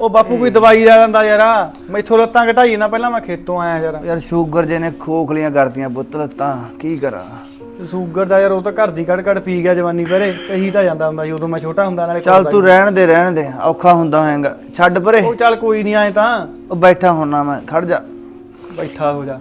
ਉਹ ਬਾਪੂ ਕੋਈ ਦਵਾਈ ਲੈ ਲੈਂਦਾ ਯਾਰ। ਮੈਥੋਂ ਲੱਤਾਂ ਘਟਾਈ ਨਾ ਪਹਿਲਾਂ ਮੈਂ ਖੇਤੋਂ ਆਇਆ ਯਾਰ। ਯਾਰ ਸ਼ੂਗਰ ਜੇ ਨੇ ਖੋਖਲੀਆਂ ਕਰਤੀਆਂ ਪੁੱਤ ਲੱਤਾਂ ਕੀ ਕਰਾਂ? ਸ਼ੂਗਰ ਦਾ ਯਾਰ ਉਹ ਤਾਂ ਘਰ ਦੀ ਕੱਢ ਕੱਢ ਪੀ ਗਿਆ ਜਵਾਨੀ ਪਰੇ ਕਹੀ ਤਾਂ ਜਾਂਦਾ ਹੁੰਦਾ ਸੀ ਉਦੋਂ ਮੈਂ ਛੋਟਾ ਹੁੰਦਾ ਨਾਲੇ ਚੱਲ ਤੂੰ ਰਹਿਣ ਦੇ ਰਹਿਣ ਦੇ ਔਖਾ ਹੁੰਦਾ ਹੋਏਗਾ। ਛੱਡ ਪਰੇ। ਉਹ ਚੱਲ ਕੋਈ ਨਹੀਂ ਆਏ ਤਾਂ। ਉਹ ਬੈਠਾ ਹੁੰਨਾ ਮੈਂ ਖੜ ਜਾ। ਬੈਠਾ ਹੋ ਜਾ।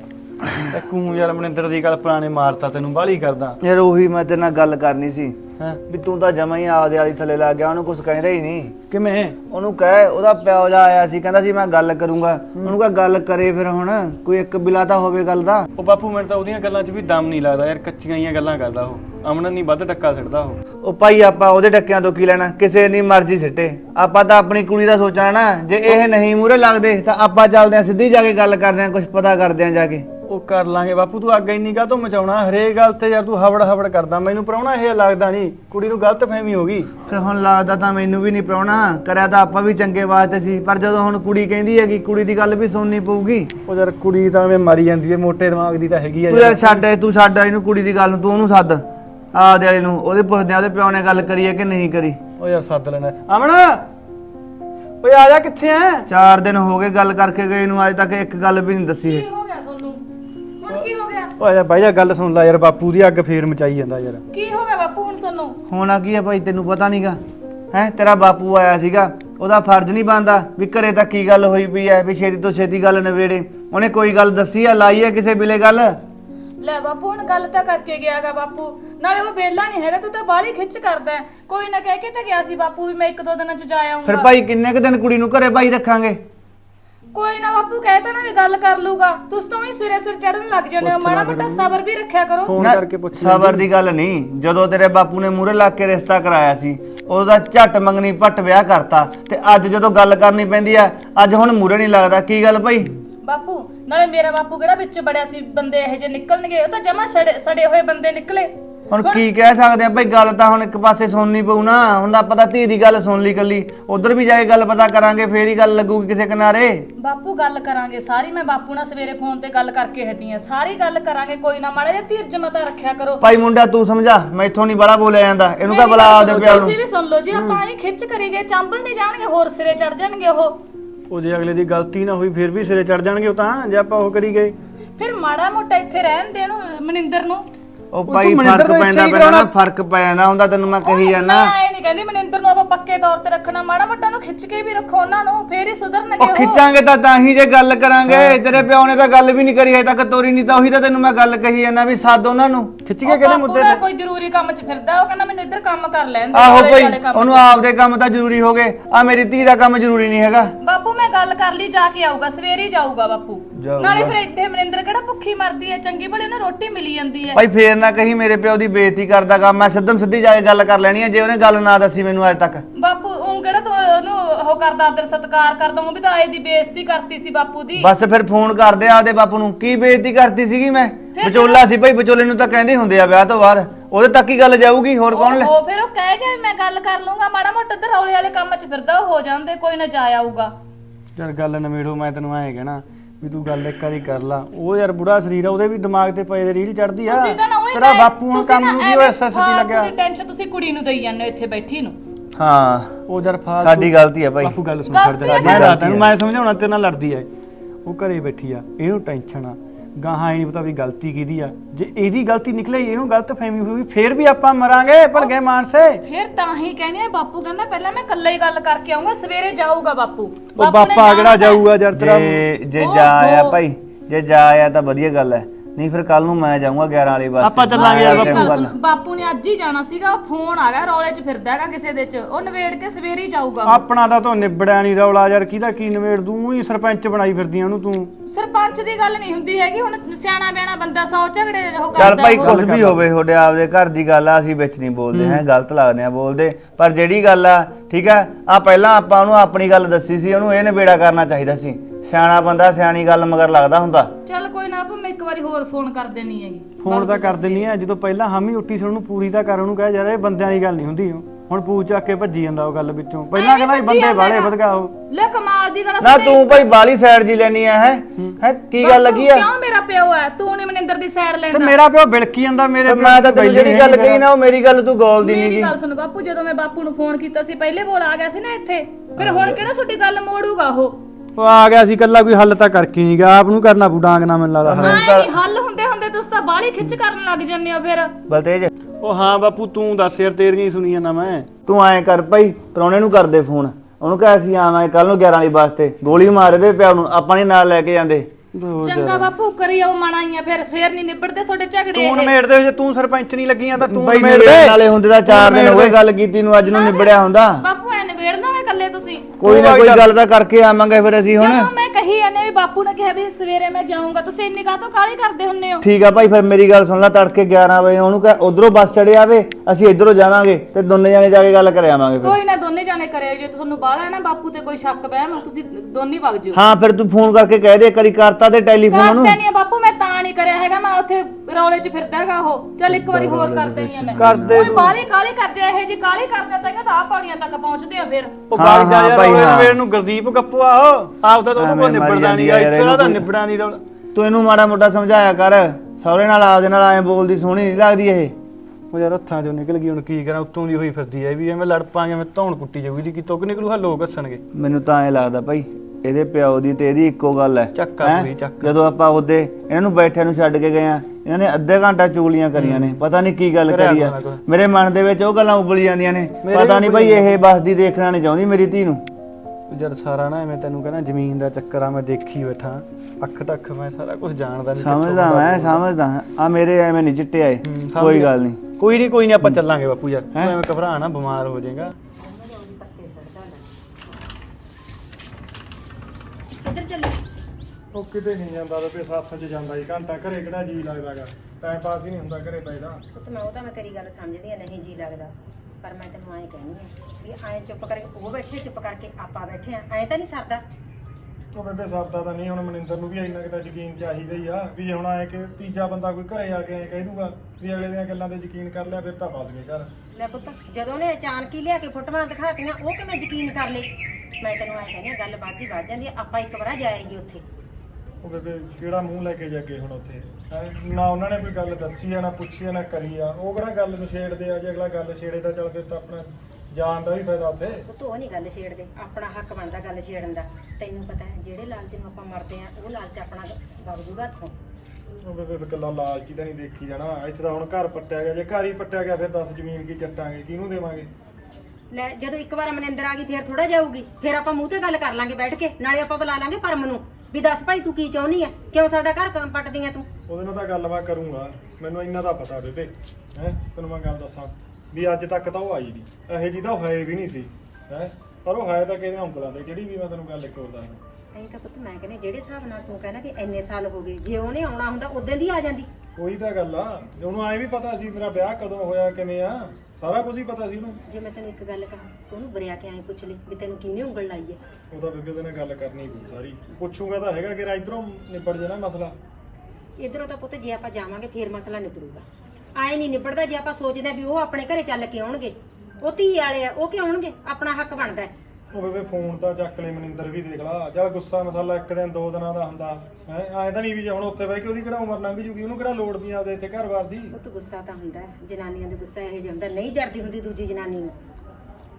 ਤੇ ਕੂੰ ਯਾਰ ਮਨਿੰਦਰ ਦੀ ਕਲਪਨਾ ਨੇ ਮਾਰਤਾ ਤੈਨੂੰ ਬਾਹਲੀ ਕਰਦਾ। ਯਾਰ ਉਹੀ ਮੈਂ ਤੇਰੇ ਨਾਲ ਗੱਲ ਕਰਨੀ ਸੀ। ਹੈ? ਵੀ ਤੂੰ ਤਾਂ ਜਮਾ ਹੀ ਆਪਦੇ ਵਾਲੀ ਥੱਲੇ ਲੱਗ ਗਿਆ ਉਹਨੂੰ ਕੁਝ ਕਹਿੰਦਾ ਹੀ ਨਹੀਂ। ਕਿਵੇਂ? ਉਹਨੂੰ ਕਹਿ ਉਹਦਾ ਪਿਓ ਜਾ ਆਇਆ ਸੀ ਕਹਿੰਦਾ ਸੀ ਮੈਂ ਗੱਲ ਕਰੂੰਗਾ। ਉਹਨੂੰ ਕਹ ਗੱਲ ਕਰੇ ਫਿਰ ਹੁਣ ਕੋਈ ਇੱਕ ਬਿਲਾ ਤਾਂ ਹੋਵੇ ਗੱਲ ਦਾ? ਉਹ ਬਾਪੂ ਮੈਨੂੰ ਤਾਂ ਉਹਦੀਆਂ ਗੱਲਾਂ 'ਚ ਵੀ ਦਮ ਨਹੀਂ ਲੱਗਦਾ ਯਾਰ ਕੱਚੀਆਂ ਹੀ ਗੱਲਾਂ ਕਰਦਾ ਉਹ। ਅਮਨ ਨਹੀਂ ਵੱਧ ਟੱਕਾ ਛੱਡਦਾ ਉਹ। ਉਹ ਭਾਈ ਆਪਾਂ ਉਹਦੇ ਡੱਕਿਆਂ ਤੋਂ ਕੀ ਲੈਣਾ? ਕਿਸੇ ਦੀ ਮਰਜ਼ੀ ਸਿੱਟੇ। ਆਪਾਂ ਤਾਂ ਆਪਣੀ ਕੁੜੀ ਦਾ ਸੋਚਣਾ ਨਾ ਜੇ ਇਹ ਨਹੀਂ ਮੂਰੇ ਲੱਗਦੇ ਤਾਂ ਆਪਾਂ ਚੱਲਦੇ ਆਂ ਸਿੱਧੀ ਜਾ ਕੇ ਗੱਲ ਕਰਦੇ ਆਂ ਕੁਝ ਪਤਾ ਕਰਦੇ ਆਂ ਜਾ ਕੇ। ਉਹ ਕਰ ਲਾਂਗੇ। ਬਾਪੂ ਤੂੰ ਅੱਗੇ ਇੰਨੀ ਕਾਹ ਤੋਂ ਮਚਾਉਣਾ? ਹਰੇਕ ਗੱਲ ਤੇ ਯਾਰ ਤੂੰ ਹਵੜ ਹਵੜ ਕਰਦਾ। ਮੈਨੂੰ ਪਰਾਉਣਾ ਇਹ ਲੱਗਦਾ ਨਹੀਂ। ਕੁੜੀ ਨੂੰ ਗਲਤ ਫਹਿਮੀ ਹੋ ਗਈ। ਫਿਰ ਹੁਣ ਲੱਗਦਾ ਤਾਂ ਮੈਨੂੰ ਵੀ ਨਹੀਂ ਪ੍ਰਾਹੁਣਾ। ਕਰਿਆ ਤਾਂ ਆਪਾਂ ਵੀ ਚੰਗੇ ਵਾਸਤੇ ਸੀ। ਪਰ ਜਦੋਂ ਹੁਣ ਕੁੜੀ ਕਹਿੰਦੀ ਹੈਗੀ ਕੁੜੀ ਦੀ ਗੱਲ ਵੀ ਸੁਣਨੀ ਪਊਗੀ। ਉਹ ਯਾਰ ਕੁੜੀ ਤਾਂ ਐਵੇਂ ਮਰੀ ਜਾਂਦੀ ਏ ਮੋਟੇ ਦਿਮਾਗ ਦੀ ਤਾਂ ਹੈਗੀ ਆ ਤੂੰ ਯਾਰ ਛੱਡ ਇਹ, ਤੂੰ ਛੱਡ ਇਹਨੂੰ ਕੁੜੀ ਦੀ ਗੱਲ ਨੂੰ। ਤੂੰ ਉਹਨੂੰ ਸੱਦ। ਆਪਦੇ ਵਾਲੇ ਨੂੰ। ਉਹਦੇ ਪੁੱਛਦੇ ਆ ਉਹਦੇ ਪਿਓ ਨੇ ਗੱਲ ਕਰੀ ਹੈ ਕਿ ਨਹੀਂ ਕਰੀ? ਉਹ ਯਾਰ ਸੱਦ ਲੈਣਾ। ਅਮਨ! ਓਏ ਆ ਜਾ ਕਿੱਥੇ ਐ? ਚਾਰ ਦਿਨ ਹੋ ਗਏ ਗੱਲ ਕਰਕੇ ਗਏ ਨੂੰ। ਅੱਜ ਤੱਕ ਇੱਕ ਗੱਲ ਵੀ ਨਹੀਂ ਦੱਸੀ। ਕੀ ਹੋ ਗਿਆ ਤੁਹਾਨੂੰ ਹੁਣ ਕੀ ਹੋ ਗਿਆ? ਓਏ ਆ ਬਾਈ ਜਾ ਗੱਲ ਸੁਣ ਲੈ ਯਾਰ ਬਾਪੂ ਦੀ ਅੱਗ ਫੇਰ ਮਚਾਈ ਜਾਂਦਾ ਯਾਰ। ਕੀ ਹੋ ਗਿਆ ਬਾਪੂ ਹੁਣ ਤੁਹਾਨੂੰ ਹੋਣਾ ਕੀ ਹੈ ਭਾਈ ਤੈਨੂੰ ਪਤਾ ਨਹੀਂਗਾ ਹੈ ਤੇਰਾ ਬਾਪੂ ਆਇਆ ਸੀਗਾ ਉਹਦਾ ਫਰਜ਼ ਨਹੀਂ ਬਣਦਾ ਵੀ ਘਰੇ ਤਾਂ ਕੀ ਗੱਲ ਹੋਈ ਪਈ ਹੈ ਵੀ ਛੇਤੀ ਤੋਂ ਛੇਤੀ ਗੱਲ ਨਵੇੜੇ ਉਹਨੇ ਕੋਈ ਗੱਲ ਦੱਸੀ ਆ ਲਾਈ ਹੈ ਕਿਸੇ ਬਿਲੇ ਗੱਲ? ਲੈ ਬਾਪੂ ਹੁਣ ਗੱਲ ਤਾਂ ਕਰਕੇ ਗਿਆਗਾ ਬਾਪੂ। ਨਾਲੇ ਉਹ ਵੇਲਾ ਨਹੀਂ ਹੈਗਾ ਤੂੰ ਤਾਂ ਬਾਹਲੀ ਖਿੱਚ ਕਰਦਾ ਹੈ। ਕੋਈ ਨਾ ਕਹਿ ਕੇ ਤਾਂ ਗਿਆ ਸੀ ਬਾਪੂ ਵੀ ਮੈਂ ਇੱਕ ਦੋ ਦਿਨਾਂ ਚ ਜਾ ਫਿਰ ਆਉਂਗਾ ਭਾਈ ਕਿੰਨੇ ਕੁ ਦਿਨ ਕੁੜੀ ਨੂੰ ਘਰੇ ਭਾਈ ਰੱਖਾਂਗੇ? ਕੋਈ ਨਾ ਬਾਪੂ ਕਹਿਤਾ ਨਾ ਵੀ ਗੱਲ ਕਰ ਲੂਗਾ ਤੁਸੀਂ ਤਾਂ ਹੀ ਸਿਰੇ ਸਿਰ ਚੜਨ ਲੱਗ ਜਾਂਦੇ ਹੋ। ਮਾੜਾ ਮੋਟਾ ਸਬਰ ਵੀ ਰੱਖਿਆ ਕਰੋ। ਫੋਨ ਨਾ, ਕਰਕੇ ਪੁੱਛ ਸਬਰ ਦੀ ਗੱਲ ਨਹੀਂ। ਜਦੋਂ ਤੇਰੇ ਬਾਪੂ ਨੇ ਮੂਹਰੇ ਲੱਗ ਕੇ ਰਿਸ਼ਤਾ ਕਰਾਇਆ ਸੀ ਉਹਦਾ ਝੱਟ ਮੰਗਣੀ ਪੱਟ ਵਿਆਹ ਕਰਤਾ ਤੇ ਅੱਜ ਜਦੋਂ ਗੱਲ ਕਰਨੀ ਪੈਂਦੀ ਆ ਅੱਜ ਹੁਣ ਮੂਹਰੇ ਨਹੀਂ ਲੱਗਦਾ। ਕੀ ਗੱਲ ਭਾਈ? ਬਾਪੂ ਨਾਲੇ ਮੇਰਾ ਬਾਪੂ ਕਿਹੜਾ ਵਿੱਚ ਬੜਿਆ ਸੀ? ਬੰਦੇ ਇਹੋ ਜਿਹੇ ਨਿਕਲਣਗੇ। ਉਹ ਤਾਂ ਜਮਾ ਸੜੇ ਹੋਏ ਬੰਦੇ ਨਿਕਲੇ। ਹੁਣ ਕੀ ਕਹਿ ਸਕਦੇ ਆ? ਭਾਈ ਗੱਲ ਤਾਂ ਹੁਣ ਇੱਕ ਪਾਸੇ ਸੁਣਨੀ ਪਊ ਨਾ। ਹੁਣ ਤਾਂ ਪਤਾ ਧੀ ਦੀ ਗੱਲ ਸੁਣ ਲਈ ਕੱਲੀ। ਉਧਰ ਵੀ ਜਾ ਕੇ ਗੱਲ ਪਤਾ ਕਰਾਂਗੇ ਫੇਰ ਹੀ ਗੱਲ ਲੱਗੂਗੀ ਕਿਸੇ ਕਿਨਾਰੇ। ਬਾਪੂ ਗੱਲ ਕਰਾਂਗੇ ਸਾਰੀ। ਮੈਂ ਬਾਪੂ ਨਾਲ ਸਵੇਰੇ ਫੋਨ ਤੇ ਗੱਲ ਕਰਕੇ ਹਟੀ ਆ। ਸਾਰੀ ਗੱਲ ਕਰਾਂਗੇ ਕੋਈ ਨਾ ਮਾੜਾ ਜਿਹਾ ਧੀਰਜ ਮਤਾ ਰੱਖਿਆ ਕਰੋ। ਭਾਈ ਮੁੰਡਾ ਤੂੰ ਸਮਝਾ। ਮੈਥੋਂ ਨਹੀਂ ਬੜਾ ਬੋਲਿਆ ਜਾਂਦਾ। ਇਹਨੂੰ ਤਾਂ ਬੁਲਾ ਆਪਦੇ ਪਿਓ ਨੂੰ। ਤੁਸੀਂ ਵੀ ਸੁਣ ਲਓ। ਜੀ ਆਪਾਂ ਇਹ ਖਿੱਚ ਕਰੀ ਗਏ ਚੰਬਲ ਨਹੀਂ ਜਾਣਗੇ ਹੋਰ ਸਿਰੇ ਚੜ ਜਾਣਗੇ ਉਹ। ਉਹ ਜੇ ਅਗਲੇ ਦੀ ਗਲਤੀ ਨਾ ਹੋਈ ਫੇਰ ਵੀ ਸਿਰੇ ਚੜ ਜਾਣਗੇ ਉਹ ਤਾਂ। ਜੇ ਆਪਾਂ ਉਹ ਕਰੀ ਗਏ। ਫਿਰ ਮਾੜਾ ਮੋਟਾ ਇੱਥੇ ਰਹਿਣ ਦੇਣ ਮਨਿੰਦਰ ਨੂੰ। ਉਹ ਤੂੰ ਭਾਈ ਮਨਿੰਦਰ ਫ਼ਰਕ ਇੱਥੇ ਪੈਂਦਾ ਹੀ ਪੈਂਦਾ ਨਾ ਕਰਾਉਣਾ। ਫ਼ਰਕ ਪੈ ਜਾਂਦਾ ਹੁੰਦਾ ਤੈਨੂੰ ਮੈਂ ਕਹੀ ਜਾਂਦਾ। ਮੈਂ ਇਹ ਨਹੀਂ ਕਹਿੰਦੀ ਮਨਿੰਦਰ ਨੂੰ ਆਪਾਂ ਪੱਕੇ ਤੌਰ ਤੇ ਰੱਖਣਾ ਮਾੜਾ ਮੋਟਾ ਨੂੰ ਖਿੱਚ ਕੇ ਵੀ ਰੱਖੋ ਉਹਨਾਂ ਨੂੰ ਫੇਰ ਹੀ ਸੁਧਰਨਗੇ ਉਹ ਖਿੱਚਾਂਗੇ ਤਾਂ ਤਾਂ ਹੀ ਜੇ ਗੱਲ ਕਰਾਂਗੇ। ਤੇਰੇ ਪਿਓ ਨੇ ਤਾਂ ਗੱਲ ਵੀ ਨਹੀਂ ਕਰੀ ਹਜੇ ਤੱਕ ਤੋਰੀ ਨਹੀਂ ਤਾਂ ਉਹੀ ਤਾਂ ਤੈਨੂੰ ਮੈਂ ਗੱਲ ਕਹੀ ਜਾਂਦਾ ਵੀ ਸਾਦ ਉਹਨਾਂ ਨੂੰ। ਖਿੱਚ ਕੇ ਕਿਹੜੇ ਮੁੱਦੇ ਦਾ ਕੋਈ ਜ਼ਰੂਰੀ ਕੰਮ 'ਚ ਫਿਰਦਾ ਉਹ ਕਹਿੰਦਾ ਮੈਨੂੰ ਇੱਧਰ ਕੰਮ ਕਰ ਲੈਣ ਦੇ ਆਹੋ ਕੰਮ ਉਹਨੂੰ ਆਪਦੇ ਕੰਮ ਤਾਂ ਜ਼ਰੂਰੀ ਹੋ ਗਏ ਆ ਮੇਰੀ ਧੀ ਦਾ ਕੰਮ ਜ਼ਰੂਰੀ ਨਹੀਂ ਹੈਗਾ। ਬਾਪੂ ਮੈਂ ਗੱਲ ਕਰ ਲਈ ਜਾ ਕੇ ਆਊਗਾ ਸਵੇਰੇ ਹੀ ਜਾਊਗਾ ਬਾਪੂ। ਨਾਲੇ ਫਿਰ ਇੱਥੇ ਮਨਿੰਦਰ ਕਿਹੜਾ ਭੁੱਖੀ ਮਰਦੀ ਹੈ ਚੰਗੀ ਭਲੇ ਨਾ ਰੋਟੀ ਮਿਲੀ ਜਾਂਦੀ ਹੈ। ਭਾਈ ਫੇਰ ਨਾ ਕਹੀ ਮੇਰੇ ਪਿਓ ਦੀ ਬੇਇੱਜ਼ਤੀ ਕਰਦਾ ਕੰਮ ਮੈਂ ਸਿੱਧਮ ਸਿੱਧੀ ਜਾ ਕੇ ਗੱਲ ਕਰ ਲੈਣੀ ਹੈ ਜੇ ਉਹਨੇ ਗੱਲ ਨਾ ਦੱਸੀ ਮੈਨੂੰ ਅੱਜ ਤੱਕ। ਬਾਪੂ ਉਹ ਕਿਹੜਾ ਤੂੰ ਉਹਨੂੰ ਉਹ ਕਰਦਾ ਆਦਰ ਸਤਕਾਰ ਕਰਦਾ ਉਹ ਵੀ ਤਾਂ ਆਏ ਦੀ ਬੇਇੱਜ਼ਤੀ ਕਰਤੀ ਸੀ ਬਾਪੂ ਦੀ। ਬਸ ਫਿਰ ਫੋਨ ਕਰਦੇ ਆ ਆਪਦੇ ਬਾਪੂ ਨੂੰ ਕੀ ਬੇਇੱਜ਼ਤੀ ਕਰਤੀ ਸੀਗੀ ਮੈਂ? ਵਿਚੋਲਾ ਸੀ ਭਾਈ ਵਿਚੋਲੇ ਨੂੰ ਤਾਂ ਕਹਿੰਦੇ ਹੁੰਦੇ ਆ ਵਿਆਹ ਤੋਂ ਬਾਅਦ। ਉਹਦੇ ਤੱਕ ਹੀ ਗੱਲ ਜਾਊਗੀ ਹੋਰ ਕੌਣ ਲੈ? ਉਹ ਫਿਰ ਉਹ ਕਹਿ ਗਿਆ ਵੀ ਮੈਂ ਗੱਲ ਕਰ ਲੂੰਗਾ ਮਾੜਾ ਮੋਟਾ ਤੇ ਰੌਲੇ ਵਾਲੇ ਕੰਮ 'ਚ ਫਿਰਦਾ ਉਹ ਹੋ ਜਾਂਦੇ ਕੋਈ ਨਾ ਜਾ ਆਊਗਾ। ਯਾਰ ਗੱਲ ਨਵੇੜੋ ਮੈਂ ਤੈਨੂੰ ਐਂ ਕਹਿਣਾ ਵੀ ਤੂੰ ਗੱਲ ਇੱਕ ਵਾਰੀ ਕਰ ਲਾ। ਉਹ ਯਾਰ ਬੁੜਾ ਸਰੀਰ ਆ ਉਹਦੇ ਵੀ ਦਿਮਾਗ ਤੇ ਪਏ ਦੇ ਰੀਲ ਚੜਦੀ ਆ। ਤੁਸੀਂ ਤਾਂ ਨਾ ਉਹੀ ਤੇਰਾ ਬਾਪੂ ਹੁਣ ਤੁਸੀਂ ਕੰਮ ਨਾ ਵੀ ਉਹ ਐਸਐਸਪੀ ਲੱਗਿਆ। ਦੀ ਟੈਨਸ਼ਨ ਤੁਸੀਂ ਕੁੜੀ ਨੂੰ ਦੇਈ ਜਾਂਦੇ ਹੋ ਇੱਥੇ ਬੈਠੀ ਨੂੰ। ਹਾਂ। ਉਹ ਯਾਰ ਫਾਲਤੂ ਸਾਡੀ ਗਲਤੀ ਹੈ ਭਾਈ। ਬਾਪੂ ਗੱਲ ਸੁਣ ਹੈ ਮੈਂ ਰਾਤ ਨੂੰ ਮੈਂ ਸਮਝਾਉਣਾ ਤੇਰੇ ਨਾਲ ਲੜਦੀ ਐ ਉਹ ਘਰੇ ਬੈਠੀ ਆ ਇਹਨੂੰ ਟੈਨਸ਼ਨ ਆ। ਗਾਹਾਂ ਇਹ ਨਹੀਂ ਪਤਾ ਵੀ ਗਲਤੀ ਕਿਹਦੀ ਆ। ਜੇ ਇਹਦੀ ਗਲਤੀ ਨਿਕਲੇ ਇਹਨੂੰ ਗਲਤ ਫਹਿਮੀ ਹੋਈ ਫੇਰ ਵੀ ਆਪਾਂ ਮਰਾਂਗੇ ਭਲਗੇ ਮਾਨਸੇ। ਫਿਰ ਤਾਂ ਹੀ ਕਹਿੰਦੇ ਆ ਬਾਪੂ ਕਹਿੰਦਾ ਪਹਿਲਾਂ ਮੈਂ ਇਕੱਲਾ ਹੀ ਗੱਲ ਕਰਕੇ ਆਉਂਗਾ ਸਵੇਰੇ ਜਾਊਗਾ ਬਾਪੂ। ਉਹ ਬਾਪੂ ਨੇ ਬਾਪਾ ਕਿਹੜਾ ਜਾਣਾ ਹੈ। ਜਾਊਗਾ ਤੇਰਾ ਜੇ ਜੇ ਉਹ ਜਾ ਆਇਆ। ਭਾਈ ਜੇ ਜਾ ਆਇਆ ਤਾਂ ਵਧੀਆ ਗੱਲ ਹੈ। ਨਹੀਂ ਫਿਰ ਕੱਲ ਨੂੰ ਮੈਂ ਜਾਊਂਗਾ 11 ਵਾਲੀ ਬੱਸ ਆਪਾਂ। ਚੱਲਾਂਗੇ ਯਾਰ ਗੱਲ। ਸੁਣ, ਬਾਪੂ ਨੇ ਅੱਜ ਹੀ ਜਾਣਾ ਸੀਗਾ ਉਹ ਫੋਨ ਆ ਗਿਆ ਰੌਲੇ 'ਚ ਫਿਰਦਾ ਹੈਗਾ ਕਿਸੇ ਦੇ 'ਚ ਉਹ ਨਵੇੜ ਕੇ ਸਵੇਰੇ ਹੀ ਜਾਊਗਾ। ਆਪਣਾ ਤਾਂ ਤੋਂ ਨਿਬੜਿਆ ਨਹੀਂ ਰੌਲਾ ਯਾਰ ਕਿਹਦਾ ਕੀ ਨਵੇੜ ਦੂੰ ਹੀ ਸਰਪੰਚ ਬਣਾਈ ਫਿਰਦੀ ਆ ਉਹਨੂੰ ਤੂੰ ਸਰਪੰਚ ਦੀ ਗੱਲ ਨਹੀਂ ਹੁੰਦੀ ਹੈਗੀ ਹੁਣ ਸਿਆਣਾ ਬਿਆਣਾ ਬੰਦਾ ਸੌ ਝਗੜੇ ਉਹ ਚੱਲ ਕਰਦਾ ਭਾਈ ਉਹ। ਕੁਝ ਵੀ ਹੋਵੇ ਤੁਹਾਡੇ ਆਪਦੇ ਘਰ ਦੀ ਗੱਲ ਆ ਅਸੀਂ ਵਿੱਚ ਨਹੀਂ ਬੋਲਦੇ ਹੈ ਗਲਤ ਲੱਗਦੇ ਆ ਬੋਲਦੇ ਪਰ ਜਿਹੜੀ ਗੱਲ ਆ ਠੀਕ ਆ ਆ ਪਹਿਲਾਂ ਆਪਾਂ ਉਹਨੂੰ ਆਪਣੀ ਗੱਲ ਦੱਸੀ ਸੀ ਉਹਨੂੰ ਇਹ ਨਿਬੇੜਾ ਕਰਨਾ ਚਾਹੀਦਾ ਸੀ ਸਿਆਣਾ ਬੰਦਾ ਸਿਆਣੀ ਗੱਲ ਮਗਰ ਲੱਗਦਾ ਹੁੰਦਾ। ਚੱਲ ਕੋਈ ਨਾ ਆਪੂ ਮੈਂ ਇੱਕ ਵਾਰੀ ਹੋਰ ਫੋਨ ਕਰ ਦੇਣੀ ਹੈਗੀ। ਫੋਨ ਤਾਂ ਕਰ ਦਿੰਨੀ ਆ ਜਦੋਂ ਪਹਿਲਾਂ ਹਾਮੀ ਉੱਟੀ ਸੀ ਉਹਨੂੰ ਪੂਰੀ ਤਾਂ ਕਰ ਉਹਨੂੰ ਕਹਿ ਯਾਰ ਇਹ ਬੰਦਿਆਂ ਦੀ ਗੱਲ ਨਹੀਂ ਹੁੰਦੀ ਉਹ। ਹੁਣ ਪੂਛ ਚੱਕ ਕੇ ਭੱਜੀ ਜਾਂਦਾ ਉਹ ਗੱਲ ਵਿੱਚੋਂ। ਪਹਿਲਾਂ ਕਹਿੰਦਾ ਸੀ ਬੰਦੇ ਵਾਲੇ ਹੈਗਾ। ਵਧ ਗਿਆ ਉਹ। ਲੈ ਕਮਾਲ ਦੀ ਗੱਲ ਨਾ ਸੁਣੀ। ਤੂੰ ਭਾਈ ਬਾਲੀ ਸਾਈਡ ਜੀ ਲੈਣੀ ਆ ਹੈ? ਹੈ। ਕੀ ਗੱਲ ਲੱਗੀ ਆ? ਕਿਉਂ ਮੇਰਾ ਪਿਓ ਹੈ ਤੂੰ ਨਹੀਂ ਮਨਿੰਦਰ ਦੀ ਸਾਈਡ ਤੇ ਲੈਂਦਾ ਮੇਰਾ ਪਿਓ ਬਿਲਕੀ ਜਾਂਦਾ ਮੇਰੇ ਤੇ ਪਿਓ ਮੈਂ ਤਾਂ ਦੀ ਤੈਨੂੰ ਜਿਹੜੀ ਗੱਲ ਨਹੀਂ ਕਹੀ ਨਾ ਉਹ ਮੇਰੀ ਗੱਲ ਤੂੰ ਗੋਲਦੀ ਨਹੀਂ ਮੇਰੀ ਗੱਲ ਸੁਣ ਬਾਪੂ ਜਦੋਂ ਮੈਂ ਬਾਪੂ ਨੂੰ ਫੋਨ ਕੀਤਾ ਸੀ ਪਹਿਲੇ ਬੋਲ ਆ ਗਿਆ ਸੀ ਨਾ ਇੱਥੇ। ਫਿਰ ਹੁਣ ਕਿਹੜਾ ਤੁਹਾਡੀ ਗੱਲ ਮੋੜੂਗਾ ਉਹ? ਉਹ ਆ ਗਿਆ ਸੀ ਕੱਲਾ ਕੋਈ ਹੱਲ ਤਾਂ ਕਰਕੇ ਨਹੀਂ ਗਿਆ। ਆਪ ਨੂੰ ਕਰਨਾ ਪੂ ਡਾਂਗ ਨਾ ਮੈਨੂੰ ਲੱਗਦਾ ਹੱਲ। ਆਏ ਨਹੀਂ ਹੱਲ ਹੁੰਦੇ ਹੁੰਦੇ ਤੁਸੀਂ ਤਾਂ ਬਾਹਲੀ ਖਿੱਚ ਕਰਨ ਲੱਗ ਜੰਨੇ ਹੋ ਫਿਰ। ਬਲਤੇਜ। ਉਹ ਹਾਂ ਬਾਪੂ ਤੂੰ ਦੱਸ ਯਾਰ ਤੇਰੀਆਂ ਹੀ ਸੁਣੀ ਜਾਂਦਾ ਮੈਂ। ਤੂੰ ਐਂ ਕਰ ਭਾਈ ਪ੍ਰਾਹੁਣੇ ਨੂੰ ਕਰ ਦੇ ਫੋਨ। ਉਹਨੂੰ ਕਹ ਅਸੀਂ ਆਵਾਂਗੇ ਕੱਲ ਨੂੰ 11 ਵਾਲੀ ਬੱਸ ਤੇ। ਗੋਲੀ ਮਾਰ ਦੇ ਪਿਆ ਨੂੰ ਆਪਾਂ ਨਹੀਂ ਨਾਲ ਲੈ ਕੇ ਜਾਂਦੇ। ਚੰਗਾ ਬਾਪੂ ਕਰੀ ਉਹ ਮਣਾਈਆਂ ਫਿਰ ਫੇਰ ਨਹੀਂ ਨਿਬੜਦੇ ਤੁਹਾਡੇ ਝਗੜੇ ਤੂੰ ਇਹ। ਨਮੇੜਦੇ ਜੇ ਤੂੰ ਸਰਪੰਚ ਨਹੀਂ ਲੱਗੀਆਂ ਤਾਂ ਤੂੰ ਬਾਈ ਨਮੇੜ ਮੇਰੇ ਦੇ ਨਾਲੇ ਹੁੰਦੇ ਤਾਂ 4 ਦਿਨ ਹੋਏ ਗੱਲ ਕੀਤੀ ਨੂੰ ਅੱਜ ਨੂੰ ਨਿਬੜਿਆ ਹੁੰਦਾ। ਬਾਪੂ ਐ ਨਿਬੇੜ ਦੋਗੇ ਇਕੱਲੇ ਤੁਸੀਂ? ਕੋਈ ਨਾ ਕੋਈ ਗੱਲ ਤਾਂ ਕਰਕੇ ਆਵਾਂਗੇ ਫਿਰ ਅਸੀਂ ਹੁਣ। ਜਦੋਂ ਮੈਂ ਕਹੀ ਇਹਨੇ ਵੀ ਬਾਪੂ ਨੇ ਕਿਹਾ ਵੀ ਸਵੇਰੇ ਮੈਂ ਜਾਊਂਗਾ ਤੁਸੀਂ ਇੰਨੀ ਕਾਹਤੋਂ ਕਾਹਲੀ ਕਰਦੇ ਹੁੰਨੇ ਹੋ? ਠੀਕ ਆ ਭਾਈ ਫਿਰ ਮੇਰੀ ਗੱਲ ਸੁਣ ਲੈ ਤੜਕੇ 11 ਵਜੇ ਉਹਨੂੰ ਕਹ ਉਧਰੋਂ ਬੱਸ ਚੜੇ ਆਵੇ ਅਸੀਂ ਇਧਰੋਂ ਜਾਵਾਂਗੇ ਤੇ ਦੋਨੇ ਜਾਣੇ ਜਾ ਕੇ ਗੱਲ ਕਰ ਆਵਾਂਗੇ ਫਿਰ। ਕੋਈ ਨਾ ਦੋਨੇ ਜਾਣੇ ਕਰਿਓ ਜੇ ਤੁਹਾਨੂੰ ਬਾਹਲਾ ਹੈ ਨਾ ਬਾਪੂ ਤੇ ਕੋਈ ਸ਼ੱਕ ਵਹਿਮ ਤੁਸੀਂ ਦੋਨੇ ਵਗ ਜਿਓ। ਹਾਂ ਫਿਰ ਤੂੰ ਫੋਨ ਕਰਕੇ ਕਹਿ ਦੇ ਕਰੀ ਕਰਤਾ ਤੇ ਟੈਲੀਫੋਨ ਉਹਨੂੰ। ਕਰਤੇ ਨਹੀਂ ਬਾਪੂ ਮੈਂ ਤਾਂ ਨਹੀਂ ਕਰਿਆ ਹੈਗਾ ਮੈਂ ਉੱਥੇ ਰੌਲੇ 'ਚ ਫਿਰਦਾ ਹੈਗਾ ਉਹ। ਚੱਲ ਇੱਕ ਵਾਰੀ ਹੋਰ ਕਰ ਦੇਣੀ ਆ ਮੈਂ। ਕੋਈ ਬਾਹਲੀ ਕਾਹਲੀ ਕਰ ਜਾ ਇਹ ਜੀ ਕਾਹਲੀ ਕਰਦੇ ਤਾਂ ਤਾਂ ਆਹ ਪੌੜੀਆਂ ਤੱਕ ਪਹੁੰਚਦੇ ਆ ਫਿਰ। ਉਹ ਹਾਂ, ਬਾਗ ਜਾ ਹਾਂ, ਯਾਰ ਭਾਈ, ਹਾਂ। ਨੂੰ ਗੁਰਦੀਪ ਗੱਪੂ ਆਹੋ। ਆਪ ਤਾਂ ਉਹਨੂੰ ਐਵੇਂ ਕੋਈ ਨਿਬੜਦਾ ਨਹੀਂ ਜਾਂਦੀ ਆ ਇੱਥੇ ਉਹਦਾ ਇਹਨੂੰ ਨਿਬੜਦਾ ਨਹੀਂ ਤਾਂ ਤੂੰ ਇਹਨੂੰ ਮਾੜਾ ਮੋਟਾ ਸਮਝਾਇਆ ਕਰ ਸਹੁਰੇ ਨਾਲ ਆਪਦੇ ਨਾਲ ਐਂ ਬੋਲਦੀ ਸੋਹਣੀ ਨਹੀਂ ਲੱਗਦੀ ਇਹ। ਉਹ ਯਾਰ ਹੱਥਾਂ ਚੋਂ ਨਿਕਲ ਗਈ ਹੁਣ ਕੀ ਕਰਾਂ ਉੱਤੋਂ ਦੀ ਹੋਈ ਫਿਰਦੀ ਐ ਵੀ ਐਵੇਂ ਲੜ ਪਾਂਗੇ ਮੈਂ ਧੌਣ ਕੁੱਟੀ ਜਾਊਗੀ ਦੀ ਕੀ ਤੁੱਕ ਨਿਕਲੂਗਾ ਲੋਕ ਹੱਸਣਗੇ। ਮੈਨੂੰ ਤਾਂ ਐਂ ਲੱਗਦਾ ਭਾਈ ਇਹਦੇ ਪਿਓ ਦੀ ਤੇ ਇਹਦੀ ਇੱਕੋ ਗੱਲ ਹੈ। ਚੱਕਾ ਹੈਂ? ਪੂਰੀ, ਚੱਕ। ਜਦੋਂ ਆਪਾਂ ਉਹਦੇ ਇਹਨਾਂ ਨੂੰ ਬੈਠਿਆਂ ਨੂੰ ਛੱਡ ਕੇ ਗਏ ਆ ਇਹਨਾਂ ਨੇ ਅੱਧੇ ਘੰਟਾ ਚੁਗਲੀਆਂ ਕਰੀਆਂ ਨੇ। ਪਤਾ ਨਹੀਂ ਕੀ ਗੱਲ ਕਰਿਆ ਕਰੀ ਆ। ਮੇਰੇ ਮਨ ਦੇ ਵਿੱਚ ਉਹ ਗੱਲਾਂ ਉਬਲੀ ਜਾਂਦੀਆਂ ਨੇ। ਮੇਰੇ ਪਤਾ ਵੀ ਨਹੀਂ ਭਾਈ ਇਹ ਬਸਦੀ ਦੇਖਣਾ ਨਹੀਂ ਚਾਹੁੰਦੀ ਮੇਰੀ ਧੀ ਨੂੰ। ਜਦ ਸਾਰਾ ਨਾ ਐਵੇਂ ਤੈਨੂੰ ਕਹਿੰਦਾ ਜ਼ਮੀਨ ਦਾ ਚੱਕਰ ਆ ਮੈਂ ਦੇਖੀ ਬੈਠਾ। ਅੱਖ ਤੱਕ ਮੈਂ ਸਾਰਾ ਕੁਝ ਜਾਣਦਾ ਨਹੀਂ ਸਮਝਦਾ ਮੈਂ ਸਮਝਦਾ। ਆ ਮੇਰੇ ਐਵੇਂ ਨਹੀਂ ਚਿੱਟੇ ਆਏ। ਕੋਈ। ਗੱਲ ਨਹੀਂ ਕੋਈ ਨਹੀਂ ਕੋਈ ਨਹੀਂ ਆਪਾਂ ਚੱਲਾਂਗੇ ਬਾਪੂ ਯਾਰ। ਤੂੰ ਹੈਂ? ਐਵੇਂ ਘਬਰਾ ਨਾ ਬਿਮਾਰ ਹੋ ਜਾਏਗਾ। ਉਹ ਕਿਤੇ ਨਹੀਂ ਜਾਂਦਾ ਤੇ ਸਾਥ 'ਚ ਜਾਂਦਾ ਹੀ ਘੰਟਾ ਘਰੇ ਕਿਹੜਾ ਜੀ ਲੱਗਦਾਗਾ। ਟਾਈਮ ਪਾਸ ਹੀ ਨਹੀਂ ਹੁੰਦਾ ਘਰੇ ਪੈਦਾ ਪੁੱਤ ਮੈਂ ਉਹ ਤਾਂ ਮੈਂ ਤੇਰੀ ਗੱਲ ਸਮਝਦੀ ਆ ਨਹੀਂ ਜੀ ਲੱਗਦਾ। ਪਰ ਮੈਂ ਤੈਨੂੰ ਐਂ ਕਹਿੰਦੀ ਆ ਵੀ ਐਂ ਚੁੱਪ ਕਰਕੇ ਉਹ ਬੈਠੇ ਚੁੱਪ ਕਰਕੇ ਆਪਾਂ ਬੈਠੇ ਆ। ਐਂ ਤਾਂ ਨਹੀਂ ਸਰਦਾ? ਉਹ ਬੇਬੇ ਸਰਦਾ ਤਾਂ ਨਹੀਂ ਹੁਣ ਮਨਿੰਦਰ ਨੂੰ ਵੀ ਇੰਨਾ ਕਿਤਾ ਯਕੀਨ ਚਾਹੀਦਾ ਹੀ ਆ ਵੀ ਹੁਣ ਆਏ ਕਿ ਤੀਜਾ ਬੰਦਾ ਕੋਈ ਘਰੇ ਆ ਕੇ ਐਂ ਕਹਿ ਦੂਗਾ ਵੀ ਅਗਲੇ ਦੀਆਂ ਗੱਲਾਂ ਤੇ ਯਕੀਨ ਕਰ ਲਿਆ ਫਿਰ ਤਾਂ ਫਸ ਗਏ ਘਰ। ਲੈ ਪੁੱਤ ਜਦੋਂ ਨੇ ਅਚਾਨਕ ਹੀ ਲਿਆ ਕੇ ਫੋਟੋਆਂ ਦਿਖਾਤੀਆਂ ਉਹ ਕਿਵੇਂ ਯਕੀਨ ਕਰ ਲਈ ਮੈਂ ਤੈਨੂੰ ਐਂ ਕਹਿੰਦੀ ਆ ਗੱਲ ਵੱਧ ਜਾਂਦੀ ਆ ਆਪਾਂ ਇੱਕ ਵਾਰ ਜਾਏਗੀ ਉੱਥੇ। ਉਹ ਬੇਬੇ ਕਿਹੜਾ ਮੂੰਹ ਲੈ ਕੇ ਜਾਗੇ ਹੁਣ ਉੱਥੇ? ਹੈਂ? ਨਾ ਉਹਨਾਂ ਨੇ ਕੋਈ ਗੱਲ ਦੱਸੀ ਆ ਨਾ ਪੁੱਛੀ ਆ ਨਾ ਕਰੀ ਆ। ਉਹ ਕਿਹੜਾ ਗੱਲ ਨੂੰ ਛੇੜਦੇ ਆ ਜੇ ਅਗਲਾ ਗੱਲ ਛੇੜੇ ਤਾਂ ਚੱਲ ਫਿਰ ਤਾਂ ਆਪਣਾ ਜਾਣ ਦਾ ਵੀ ਫਾਇਦਾ ਉੱਥੇ। ਉਹ ਨਹੀਂ ਗੱਲ ਛੇੜਦੇ ਆਪਣਾ ਹੱਕ ਬਣਦਾ ਗੱਲ ਛੇੜਨ ਦਾ। ਤੈਨੂੰ ਪਤਾ ਹੈ ਜਿਹੜੇ ਲਾਲਚ ਨੂੰ ਆਪਾਂ ਮਰਦੇ ਆ ਉਹ ਲਾਲਚ ਆਪਣਾ ਵਗ ਜੂਗਾ ਹੱਥੋਂ ਉਹ ਬੇਬੇ ਇਕੱਲਾ ਲਾਲਚੀ ਤਾਂ ਨਹੀਂ ਦੇਖੀ ਜਾਣਾ। ਇੱਥੇ ਤਾਂ ਹੁਣ ਘਰ ਪੱਟਿਆ ਗਿਆ ਜੇ ਘਰ ਹੀ ਪੱਟਿਆ ਗਿਆ ਫਿਰ 10 ਜ਼ਮੀਨ ਕੀ ਚੱਟਾਂਗੇ ਕਿਹਨੂੰ ਦੇਵਾਂਗੇ? ਲੈ ਜਦੋਂ ਇੱਕ ਵਾਰ ਮਨਿੰਦਰ ਆ ਗਈ ਫੇਰ ਥੋੜਾ ਜਾਊਗੀ ਫੇਰ ਆਪਾਂ ਮੂੰਹ ਤੇ ਗੱਲ ਕਰ ਲਾਂਗੇ ਬੈਠ ਕੇ ਨਾਲੇ ਆਪਾਂ ਬੁਲਾ ਲਾਂਗੇ ਪਰਮ ਨੂੰ ਵੀ ਦੱਸ ਭਾਈ ਤੂੰ ਕੀ ਚਾਹੁੰਦੀ ਐ? ਕਿਉਂ ਸਾਡਾ ਘਰ ਕ- ਪੱਟਦੀ ਐ ਤੂੰ? ਉਹਦੇ ਨਾਲ ਤਾਂ ਗੱਲਬਾਤ ਕਰੂੰਗਾ। ਮੈਨੂੰ ਇੰਨਾ ਤਾਂ ਪਤਾ ਬੇਬੇ ਹੈ? ਤੈਨੂੰ ਮੈਂ ਗੱਲ ਦੱਸਾਂ ਵੀ ਅੱਜ ਤੱਕ ਤਾਂ ਉਹ ਆਈ ਨਹੀਂ ਇਹੋ ਜੀ ਤਾਂ ਉਹ ਹੈ ਵੀ ਨਹੀਂ ਸੀ ਹੈ? ਪਰ ਉਹ ਹੈ ਤਾਂ ਕਿਹਦੇ ਉਂਗਲਾਂ ਤੇ ਜਿਹੜੀ ਵੀ ਮੈਂ ਤੈਨੂੰ ਗੱਲ ਇੱਕ ਹੋਰ ਦੱਸਦਾ ਐਂ ਤਾਂ ਪੁੱਤ ਮੈਂ ਕਹਿੰਦੀ ਜਿਹੜੇ ਹਿਸਾਬ ਨਾਲ ਤੂੰ ਕਹਿੰਦਾ ਵੀ ਇੰਨੇ ਸਾਲ ਹੋ ਗਏ ਜੇ ਉਹਨੇ ਆਉਣਾ ਹੁੰਦਾ ਉਦੋਂ ਦੀ ਆ ਜਾਂਦੀ। ਉਹੀ ਤਾਂ ਗੱਲ ਆ। ਉਹਨੂੰ ਐਂ ਵੀ ਪਤਾ ਸੀ ਮੇਰਾ ਵਿਆਹ ਕਦੋਂ ਹੋਇਆ ਕਿਵੇਂ ਆ? ਸਾਰਾ ਕੁਝ ਹੀ ਪਤਾ ਸੀ ਉਹਨੂੰ। ਜੇ ਮੈਂ ਤੈਨੂੰ ਇੱਕ ਗੱਲ ਕਹਾਂ ਉਹਨੂੰ ਬਰਿਆ ਕੇ ਐਂ ਪੁੱਛ ਲਈ ਵੀ ਤੈਨੂੰ ਕਿਹਨੇ ਉਂਗਲ ਲਾਈ ਐ? ਉਹ ਤਾਂ ਬੇਬੇ ਉਹਦੇ ਨਾਲ ਗੱਲ ਕਰਨੀ ਪਊ ਸਾਰੀ। ਪੁੱਛੂਗਾ ਤਾਂ ਹੈਗਾ ਕਿ ਇਧਰੋਂ ਨਿਬੜ ਜਾਣਾ ਮਸਲਾ। ਇਧਰੋਂ ਤਾਂ ਪੁੱਤ ਜੇ ਆਪਾਂ ਜਾਵਾਂਗੇ ਫੇਰ ਮਸਲਾ ਨਿਬੜੂਗਾ। ਐਂ ਨਹੀਂ ਨਿਬੜਦਾ ਜੇ ਆਪਾਂ ਸੋਚਦੇ ਆ ਵੀ ਉਹ ਆਪਣੇ ਘਰੇ ਚੱਲ ਕੇ ਆਉਣਗੇ। ਉਹ ਧੀ ਵਾਲੇ ਆ ਉਹ ਕਿ ਆਉਣਗੇ? ਆਪਣਾ ਹੱਕ ਬਣਦਾ ਹੈ। ਉਹ ਬੇਬੇ ਫੋਨ ਤਾਂ ਚੱਕ ਲੈ ਮਨਿੰਦਰ ਵੀ ਦੇਖ ਲਾ। ਚੱਲ ਗੁੱਸਾ ਮਸਾਲਾ ਇੱਕ ਦਿਨ ਦੋ ਦਿਨਾਂ ਦਾ ਹੁੰਦਾ। ਹੈ ਐਂ ਤਾਂ ਨਹੀਂ ਵੀ ਜੇ ਹੁਣ ਉੱਥੇ ਬਹਿ ਕੇ ਉਹਦੀ ਕਿਹੜਾ ਉਮਰ ਲੰਘ ਜੂਗੀ ਉਹਨੂੰ ਕਿਹੜਾ ਲੋੜ ਨਹੀਂ ਆਪਦੇ ਇੱਥੇ ਘਰ-ਬਾਰ ਦੀ? ਉਹ ਤਾਂ ਗੁੱਸਾ ਤਾਂ ਹੁੰਦਾ ਹੈ, ਜਨਾਨੀਆਂ ਦੇ ਗੁੱਸਾ ਇਹੋ ਜਿਹਾ ਹੁੰਦਾ। ਨਹੀਂ ਜਰਦੀ ਹੁੰਦੀ ਦੂਜੀ ਜਨਾਨੀ ਨੂੰ।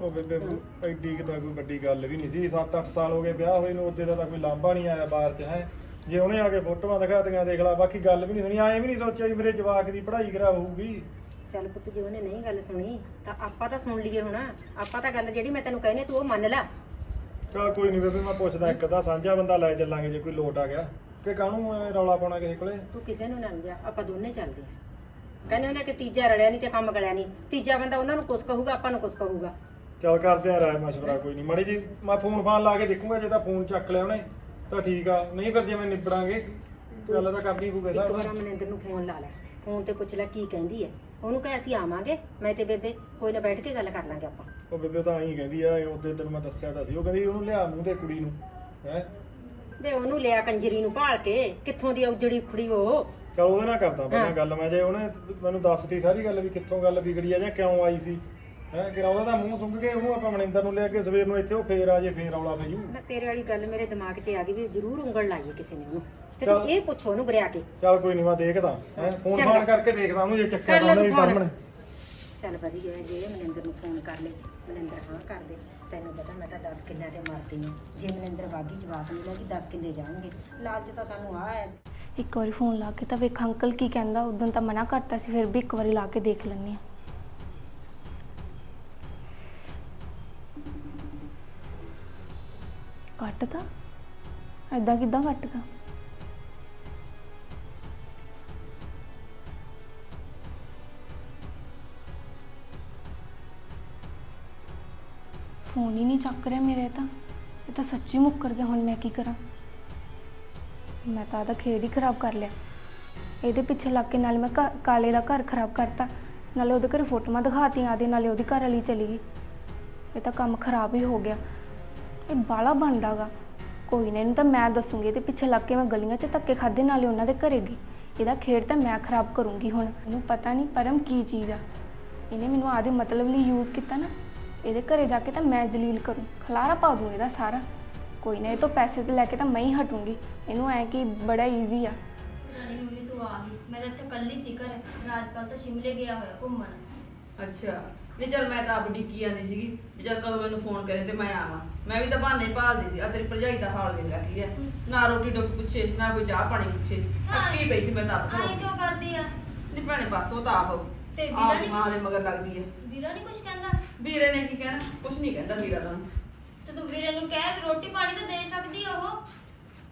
ਉਹ ਬੇਬੇ ਐਡੀ ਕਿ ਤਾਂ ਕੋਈ ਵੱਡੀ ਗੱਲ ਵੀ ਨਹੀਂ ਸੀ। 7-8 ਸਾਲ ਹੋ ਗਏ ਵਿਆਹ ਹੋਏ ਨੂੰ ਉਹਦੇ ਦਾ ਤਾਂ ਕੋਈ ਲਾਂਭਾ ਨਹੀਂ ਆਇਆ ਬਾਹਰ 'ਚ ਹੈ। ਜੇ ਉਹਨੇ ਆ ਕੇ ਫੋਟੋਆਂ ਦਿਖਾਤੀਆਂ ਦੇਖ ਲਾ ਬਾਕੀ ਗੱਲ ਵੀ ਨਹੀਂ ਸੁਣੀ। ਐਂ ਵੀ ਨਹੀਂ ਸੋਚਿਆ ਵੀ ਮੇਰੇ ਜਵਾਕ ਦੀ ਪੜ੍ਹਾਈ ਖਰਾਬ ਹੋਊਗੀ। ਚੱਲ ਪੁੱਤ ਜੇ ਉਹਨੇ ਨਹੀਂ ਗੱਲ ਸੁਣੀ ਤਾਂ ਆਪਾਂ ਤਾਂ ਸੁਣ ਲਈਏ ਹੁਣ। ਆਪਾਂ ਤਾਂ ਗੱਲ ਜਿਹੜੀ ਮੈਂ ਤੈਨੂੰ ਕਹਿੰਦੀ ਤੂੰ ਉਹ ਮੰਨ ਲੈ। ਚਲ ਕੋਈ ਨਹੀਂ ਬੇਬੇ ਮੈਂ ਪੁੱਛਦਾ ਇੱਕ ਤਾਂ ਸਾਂਝਾ ਬੰਦਾ ਲੈ ਚੱਲਾਂਗੇ ਜੇ ਕੋਈ ਲੋਟ ਆ ਗਿਆ। ਕਿ ਕਾਹਨੂੰ ਐਂ ਰੌਲਾ ਪਾਉਣਾ ਕਿਸੇ ਕੋਲੇ? ਤੂੰ ਕਿਸੇ ਨੂੰ ਨਾ ਜਾ ਆਪਾਂ ਦੋਨੇ ਚੱਲਦੇ ਆ। ਕਹਿੰਦੇ ਉਹਨੇ ਕਿ ਤੀਜਾ ਰੜਿਆ ਨਹੀਂ ਤੇ ਕੰਮ ਗਲਿਆ ਨਹੀਂ। ਤੀਜਾ ਬੰਦਾ ਉਹਨਾਂ ਨੂੰ ਕੁਛ ਕਹੂਗਾ ਆਪਾਂ ਨੂੰ ਕੁਛ ਕਹੂਗਾ। ਚੱਲ ਕਰਦੇ ਆ ਰਾਏ ਮਸ਼ਵਰਾ ਕੋਈ ਨਹੀਂ। ਮਾੜੀ ਜੀ ਮੈਂ ਫੋਨ ਫਾਨ ਲਾ ਕੇ ਦੇਖੂੰਗਾ ਜੇ ਤਾਂ ਫੋਨ ਚੱਕ ਲਿਆ ਉਹਨੇ ਤਾਂ ਠੀਕ ਆ। ਨਹੀਂ ਫਿਰ ਜਿਵੇਂ ਨਿਬੜਾਂਗੇ ਗੱਲ ਤਾਂ ਕਰਨੀ ਪਊਗੀ ਇੱਕ ਸਾਹਿਬ ਮਨਿੰਦਰ ਨੂੰ ਫੋਨ ਲਾ ਲੈ। ਫੋਨ ਤੇ ਪੁੱਛ ਲੈ ਕੀ ਕਹਿੰਦੀ ਹੈ ਉਹਨੂੰ ਕਹੇ ਅਸੀਂ ਆਵਾਂਗੇ ਮੈਂ ਤੇ ਬੇਬੇ ਕੋਈ ਨਾ ਬੈਠ ਕੇ ਗੱਲ ਕਰ ਲਾਂਗੇ ਆਪਾਂ। ਉਹ ਬੇਬੇ ਤਾਂ ਐਂ ਕਹਿੰਦੀ ਆ ਉਹਦੇ ਤੈਨੂੰ ਮੈਂ ਦੱਸਿਆ ਤਾਂ ਸੀ। ਉਹ ਕਹਿੰਦੀ ਉਹਨੂੰ ਲਿਆ ਮੂੰਹ ਤੇ ਕੁੜੀ ਨੂੰ ਹੈ? ਵੇ ਉਹਨੂੰ ਲਿਆ ਕੰਜਰੀ ਨੂੰ ਭਾਲ ਕੇ ਕਿੱਥੋਂ ਦੀ ਉਜੜੀ ਖੁੜੀ ਉਹ? ਚਲ ਉਹਦੇ ਨਾਲ ਕਰਦਾ ਪਹਿਲਾਂ ਗੱਲ ਮੈਂ ਜੇ ਉਹਨੇ ਮੈਨੂੰ ਦੱਸਤੀ ਸਾਰੀ ਗੱਲ ਵੀ ਕਿੱਥੋਂ ਗੱਲ ਵਿਗੜੀ ਆ ਜਾਂ ਕਿਉਂ ਆਈ ਸੀ। ਹੈ ਕਿ ਉਹਦਾ ਤਾਂ ਮੂੰਹ ਸੁੰਘ ਕੇ ਉਹਨੂੰ ਆਪਾਂ ਮਨਿੰਦਰ ਨੂੰ ਲੈ ਕੇ ਸਵੇਰ ਨੂੰ ਇੱਥੇ ਉਹ ਫੇਰ ਆ ਜੇ ਫੇਰ ਰੌਲਾ ਪੈ ਜੂ। ਨਾ ਤੇਰੇ ਵਾਲੀ ਗੱਲ ਮੇਰੇ ਦਿਮਾਗ 'ਚ ਆ ਗਈ ਵੀ ਜ਼ਰੂਰ ਉਂਗਲ ਲਾਈਏ ਕਿਸੇ ਨੇ ਉਹਨੂੰ। ਤੇ ਤੂੰ ਇਹ ਪੁੱਛੋ ਉਹਨੂੰ ਗਰਿਆ ਕੇ। ਚੱਲ ਕੋਈ ਨਹੀਂ ਮੈਂ ਦੇਖਦਾ ਹੈ ਫੋਨ ਚੰਗਾ। ਫਾਨ ਕਰਕੇ ਦੇਖਦਾ ਉਹਨੂੰ ਜੇ ਚੱਕਿਆ ਕਰ ਲੈ ਉਹਨੇ ਵੀ ਤੂੰ phone। ਸਾਹਮਣੇ ਚੱਲ ਵਧੀਆ ਹੈ, ਜੇ ਮਨਿੰਦਰ ਨੂੰ ਫੋਨ ਕਰ ਲੈ ਮਨਿੰਦਰ ਹਾਂ ਕਰ ਦੇ। ਤੈਨੂੰ ਪਤਾ ਮੈਂ ਤਾਂ 10 ਕਿੱਲਿਆਂ ਤੇ ਮਰਦੀ ਹਾਂ। ਜੇ ਮਨਿੰਦਰ ਬਾਗੀ ਜਵਾਬ ਨਹੀਂ ਲੱਗੀ 10 ਕਿੱਲੇ ਜਾਣਗੇ। ਲਾਲਚ ਤਾਂ ਸਾਨੂੰ ਆ ਹੈ। ਇੱਕ ਵਾਰੀ ਫੋਨ ਲਾ ਕੇ ਤਾਂ ਵੇਖ ਅੰਕਲ ਕੀ ਕਹਿੰਦਾ ਉਦੋਂ ਤਾਂ ਮਨਾ ਕਰਤਾ ਸੀ ਫਿਰ ਵੀ ਇੱਕ ਵਾਰੀ ਲਾ ਕੇ ਦੇਖ ਲੈਂਦੇ ਆ ਕੱਟਦਾ? ਐਦਾਂ ਕਿੱਦਾਂ ਕੱਟਦਾ? ਫੋਨ ਹੀ ਨਹੀਂ ਚੱਕ ਰਿਹਾ ਮੇਰੇ ਤਾਂ। ਇਹ ਤਾਂ ਸੱਚੀ ਮੁੱਕਰ ਗਿਆ ਹੁਣ ਮੈਂ ਕੀ ਕਰਾਂ। ਮੈਂ ਤਾਂ ਉਹਦਾ ਖੇਡ ਹੀ ਖਰਾਬ ਕਰ ਲਿਆ। ਇਹਦੇ ਪਿੱਛੇ ਲੱਗ ਕੇ ਨਾਲ ਮੈਂ ਘਰ- ਕਾਲੇ ਦਾ ਘਰ ਖਰਾਬ ਕਰਤਾ। ਨਾਲੇ ਉਹਦੇ ਘਰ ਫੋਟੋਆਂ ਦਿਖਾਤੀਆਂ ਆਦੇ ਨਾਲੇ ਉਹਦੀ ਘਰ ਵਾਲੀ ਚਲੀ ਗਈ। ਇਹ ਤਾਂ ਕੰਮ ਖਰਾਬ ਹੀ ਹੋ ਗਿਆ। ਇਹ ਬਾਲਾ ਬਣਦਾਗਾ। ਕੋਈ ਨਾ ਇਹਨੂੰ ਤਾਂ ਮੈਂ ਦੱਸੂਗੀ ਇਹਦੇ ਪਿੱਛੇ ਲੱਗ ਕੇ ਮੈਂ ਗਲੀਆਂ 'ਚ ਧੱਕੇ ਖਾਦੇ ਨਾਲੇ ਉਹਨਾਂ ਦੇ ਘਰੇ ਗਈ। ਇਹਦਾ ਖੇਡ ਤਾਂ ਮੈਂ ਖਰਾਬ ਕਰੂੰਗੀ ਹੁਣ। ਇਹਨੂੰ ਪਤਾ ਨਹੀਂ ਪਰਮ ਕੀ ਚੀਜ਼ ਆ। ਇਹਨੇ ਮੈਨੂੰ ਆਦੇ ਮਤਲਬ ਲਈ ਯੂਜ਼ ਕੀਤਾ ਨਾ ਇਹਦੇ ਘਰੇ ਜਾ ਕੇ ਤਾਂ ਮੈਂ ਜਲੀਲ ਕਰੂੰ। ਖਲਾਰਾ ਪਾ ਦੂੰ ਇਹਦਾ ਸਾਰਾ। ਕੋਈ ਨਾ ਇਹ ਤੋਂ ਪੈਸੇ ਤੇ ਲੈ ਕੇ ਤਾਂ ਮੈਂ ਹੀ ਹਟੂੰਗੀ। ਇਹਨੂੰ ਐ ਕਿ ਬੜਾ ਈਜ਼ੀ ਆ। ਰਾਣੀ ਮੰਮੀ ਤੂੰ ਆ ਗਈ। ਮੈਂ ਤਾਂ ਇੱਥੇ ਕੱਲੀ ਸੀ ਘਰੇ। ਰਾਜਪਾਲ ਤਾਂ ਸ਼ਿਮਲੇ ਗਿਆ ਹੋਇਆ ਘੁੰਮਣ। ਅੱਛਾ। ਨਹੀਂ ਚਲ ਮੈਂ ਤਾਂ ਆਪ ਡਿੱਕੀ ਆਂਦੀ ਸੀਗੀ ਵੀ ਚੱਲ ਕਦੋਂ ਮੈਨੂੰ ਫੋਨ ਕਰੇ ਤੇ ਮੈਂ ਆਵਾਂ। ਮੈਂ ਵੀ ਤਾਂ ਬਹਾਨੇ ਭਾਲਦੀ ਸੀ ਆ ਤੇਰੀ ਭਰਜਾਈ ਦਾ ਹਾਲ ਵੇਖ ਲੈ ਕੀ ਹੈ। ਨਾ ਰੋਟੀ ਟੁੱਕ ਪੁੱਛੇ ਨਾ ਕੋਈ ਚਾਹ ਪਾਣੀ ਪੁੱਛੇ ਅੱਕੀ ਪਈ ਸੀ ਮੈਂ ਤਾਂ ਆਪ ਆਈ ਕਿਉਂ ਕਰਦੀ ਆ? ਨਹੀਂ ਭੈਣੇ ਬਸ ਉਹ ਤਾਂ ਆਪ ਤੇ ਵੀਰਾ ਆਪ ਮਾਂ ਦੇ ਮਗਰ ਲੱਗਦੀ ਹੈ ਵੀਰਾ ਨਹੀਂ ਕੁਝ ਕਹਿੰਦਾ? ਵੀਰੇ ਨੇ ਕੀ ਕਹਿਣਾ? ਕੁਛ ਨਹੀਂ ਕਹਿੰਦਾ ਵੀਰਾ ਤਾਂ। ਤੇ ਤੂੰ ਵੀਰੇ ਨੂੰ ਕਹਿ ਕਿ ਰੋਟੀ ਪਾਣੀ ਤਾਂ ਦੇ ਸਕਦੀ ਆ ਉਹ?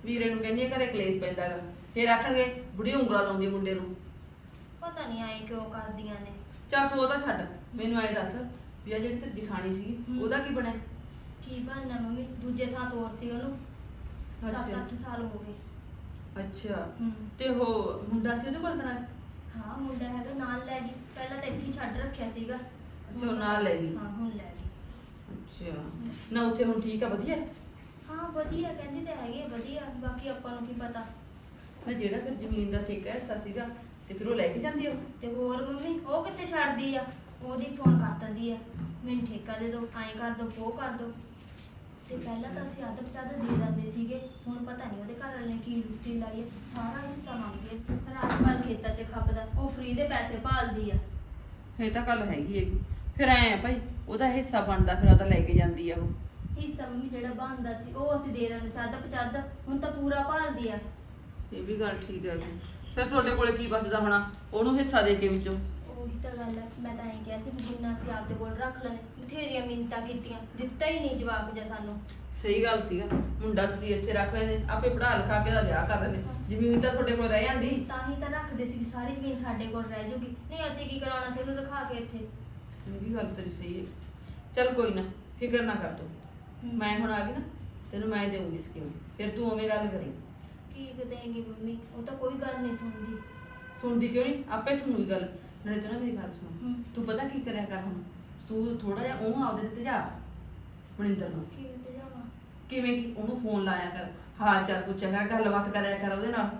ਵੀਰੇ ਨੂੰ ਕਹਿੰਦੀ ਆ ਘਰੇ ਕਲੇਸ਼ ਪੈਂਦਾ ਗਾ ਫੇਰ ਆਖਣਗੇ ਬੁੜੀ ਉਂਗਲਾਂ ਲਾਉਂਦੀ ਮੁੰਡੇ ਨੂੰ। ਪਤਾ ਨਹੀਂ ਆਏ ਕਿਉਂ ਕਰਦੀਆਂ ਨੇ। ਚੱਲ ਤੂੰ ਉਹਦਾ ਛੱਡ। ਮੈਨੂੰ ਐ ਦੱਸ ਵੀ ਆ ਜਿਹੜੀ ਤੇਰੀ ਜਠਾਣੀ ਹਮ। ਉਹਦਾ ਕੀ ਬਣਿਆ? ਕੀ ਬਣਨਾ ਮੰਮੀ? ਦੂਜੇ ਥਾਂ ਤੋਰਤੀ ਉਹਨੂੰ। ਅੱਛਾ। 7-8 ਸਾਲ ਹੋ ਗਏ। ਅੱਛਾ। ਹੂੰ। ਤੇ ਉਹ ਮੁੰਡਾ ਸੀ ਉਹਦੇ ਕੋਲ ਤੇਰਾ ਹਾਂ ਮੁੰਡਾ ਹੈਗਾ ਨਾਲ ਲੈ ਗਈ। ਪਹਿਲਾਂ ਤਾਂ ਇੱਥੇ ਹੀ ਛੱਡ ਰੱਖਿਆ ਸੀਗਾ। ਅੱਛਾ, ਉਹ ਨਾਲ ਲੈ ਗਈ। ਹਾਂ ਹੁਣ ਲੈ ਗਈ। ਅੱਛਾ। ਨਾ ਉੱਥੇ ਹੁਣ ਠੀਕ ਆ ਵਧੀਆ? ਹਾਂ ਵਧੀਆ ਕਹਿੰਦੀ ਤਾਂ ਹੈਗੀ ਆ, ਵਧੀਆ। ਬਾਕੀ ਆਪਾਂ ਨੂੰ ਕੀ ਪਤਾ? ਨਾ ਜਿਹੜਾ ਫਿਰ ਜ਼ਮੀਨ ਦਾ ਠੇਕਾ ਹਿੱਸਾ ਸੀਗਾ ਤੇ ਫਿਰ ਉਹ ਲੈ ਕੇ ਜਾਂਦੀ ਉਹ ਤੇ ਹੋਰ ਮੰਮੀ ਉਹ ਕਿੱਥੇ ਛੱਡਦੀ ਆ? ਉਹਦੀ ਫੋਨ ਕਰ ਦਿੰਦੀ ਆ। ਮੈਨੂੰ ਠੇਕਾ ਦੇ ਦਿਓ ਐਂ ਕਰ ਦਿਓ ਉਹ ਕਰ ਦਿਓ ਤੇ ਪਹਿਲਾਂ ਤਾਂ ਅਸੀਂ ਅੱਧ ਪਚਾਦ ਦੇ ਦਿੰਦੇ ਸੀਗੇ। ਹੁਣ ਪਤਾ ਨਹੀਂ ਉਹਦੇ ਘਰ ਵਾਲੇ ਨੇ ਕੀ ਲੁੱਟੀ ਲਾਈ ਹੈ ਸਾਰਾ ਹਿੱਸਾ ਮੰਗਦੇ ਰਾਜਪਾਲ ਖੇਤਾਂ 'ਚ ਖੱਪਦਾ। ਉਹ ਫ੍ਰੀ ਦੇ ਪੈਸੇ ਭਾਲਦੀ ਆ। ਇਹ ਤਾਂ ਗੱਲ ਹੈਗੀ ਹੈਗੀ। ਫਿਰ ਐ ਆ ਭਾਈ ਉਹਦਾ ਹਿੱਸਾ ਬਣਦਾ ਫਿਰ ਉਹਦਾ ਲੈ ਕੇ ਜਾਂਦੀ ਆ ਉਹ। ਹਿੱਸਾ ਮੰਮੀ ਜਿਹੜਾ ਬਣਦਾ ਸੀ ਉਹ ਅਸੀਂ ਦੇ ਦਿੰਦੇ ਸਾਦਾ ਪਚਾਦ। ਹੁਣ ਤਾਂ ਪੂਰਾ ਭਾਲਦੀ ਆ। ਇਹ ਵੀ ਗੱਲ ਠੀਕ ਹੈਗੀ। ਫਿਰ ਤੁਹਾਡੇ ਕੋਲੇ ਕੀ ਬਚਦਾ ਹੋਣਾ? ਉਹਨੂੰ ਹਿੱਸਾ ਦੇ ਕੇ ਵਿੱਚੋਂ। ਗੱਲ ਹੈ ਮੈਂ ਤਾਂ ਐਂ ਕਿਹਾ ਸੀ ਜਿੰਨਾ ਅਸੀਂ ਆਪਦੇ ਕੋਲ ਰੱਖ ਲੈਣੇ ਬਥੇਰੀਆਂ ਮਿੰਤਾਂ ਕੀਤੀਆਂ ਦਿੱਤਾ ਹੀ ਨਹੀਂ ਜਵਾਬ ਜਿਹਾ ਸਾਨੂੰ। ਸਹੀ ਗੱਲ ਸੀਗਾ ਮੁੰਡਾ ਤੁਸੀਂ ਇੱਥੇ ਰੱਖ ਲੈਂਦੇ ਆਪੇ ਪੜਾ ਲਿਖਾ ਕੇ ਦਾ ਵਿਆਹ ਕਰ ਲੈਂਦੇ ਜ਼ਮੀਨ ਤਾਂ ਤੁਹਾਡੇ ਕੋਲ ਰਹਿ ਜਾਂਦੀ। ਤਾਂ ਹੀ ਤਾਂ ਰੱਖਦੇ ਸੀ ਵੀ ਸਾਰੀ ਜ਼ਮੀਨ ਸਾਡੇ ਕੋਲ ਰਹਿ ਜੂਗੀ ਨਹੀਂ ਅਸੀਂ ਕੀ ਕਰਾਉਣਾ ਸੀ ਉਹਨੂੰ ਰਖਾ ਕੇ ਇੱਥੇ? ਇਹ ਵੀ ਗੱਲ ਤੇਰੀ ਸਹੀ ਹੈ। ਚਲ ਕੋਈ ਨਾ ਫਿਕਰ ਨਾ ਕਰ ਤੂੰ। ਹਮ। ਮੈਂ ਹੁਣ ਆ ਗਈ ਨਾ ਤੈਨੂੰ ਮੈਂ ਦੇਵਾਂਗੀ ਸਕੀਮ ਫਿਰ ਤੂੰ ਉਵੇਂ ਗੱਲ ਕਰੀ। ਕੀ ਦੇਂਗੀ ਮੰਮੀ ਉਹ ਤਾਂ ਕੋਈ ਗੱਲ ਨਹੀਂ ਸੁਣਦੀ। ਸੁਣਦੀ ਕਿਉਂ ਨਹੀਂ ਆਪੇ ਸੁਣੂਗੀ ਗੱਲ। ਨਾਲੇ ਤੂੰ ਨਾ ਮੇਰੀ ਗੱਲ ਸੁਣ। ਹਮ। ਤੂੰ ਪਤਾ ਕੀ ਕਰਿਆ ਕਰ ਹੁਣ? ਤੂੰ ਥੋੜਾ ਜਿਹਾ ਉਹਨੂੰ ਆਪਦੇ ਤੇ ਜਾ ਮਨਿੰਦਰ ਨੂੰ। ਕਿਵੇਂ ਤੇ ਜਾਵਾਂ? ਕਿਵੇਂ ਕਿ? ਉਹਨੂੰ ਫੋਨ ਲਾਇਆ ਕਰ। ਹਾਲ ਚਾਲ ਪੁੱਛਿਆ ਕਰ ਗੱਲਬਾਤ ਕਰਿਆ ਕਰ ਉਹਦੇ ਨਾਲ।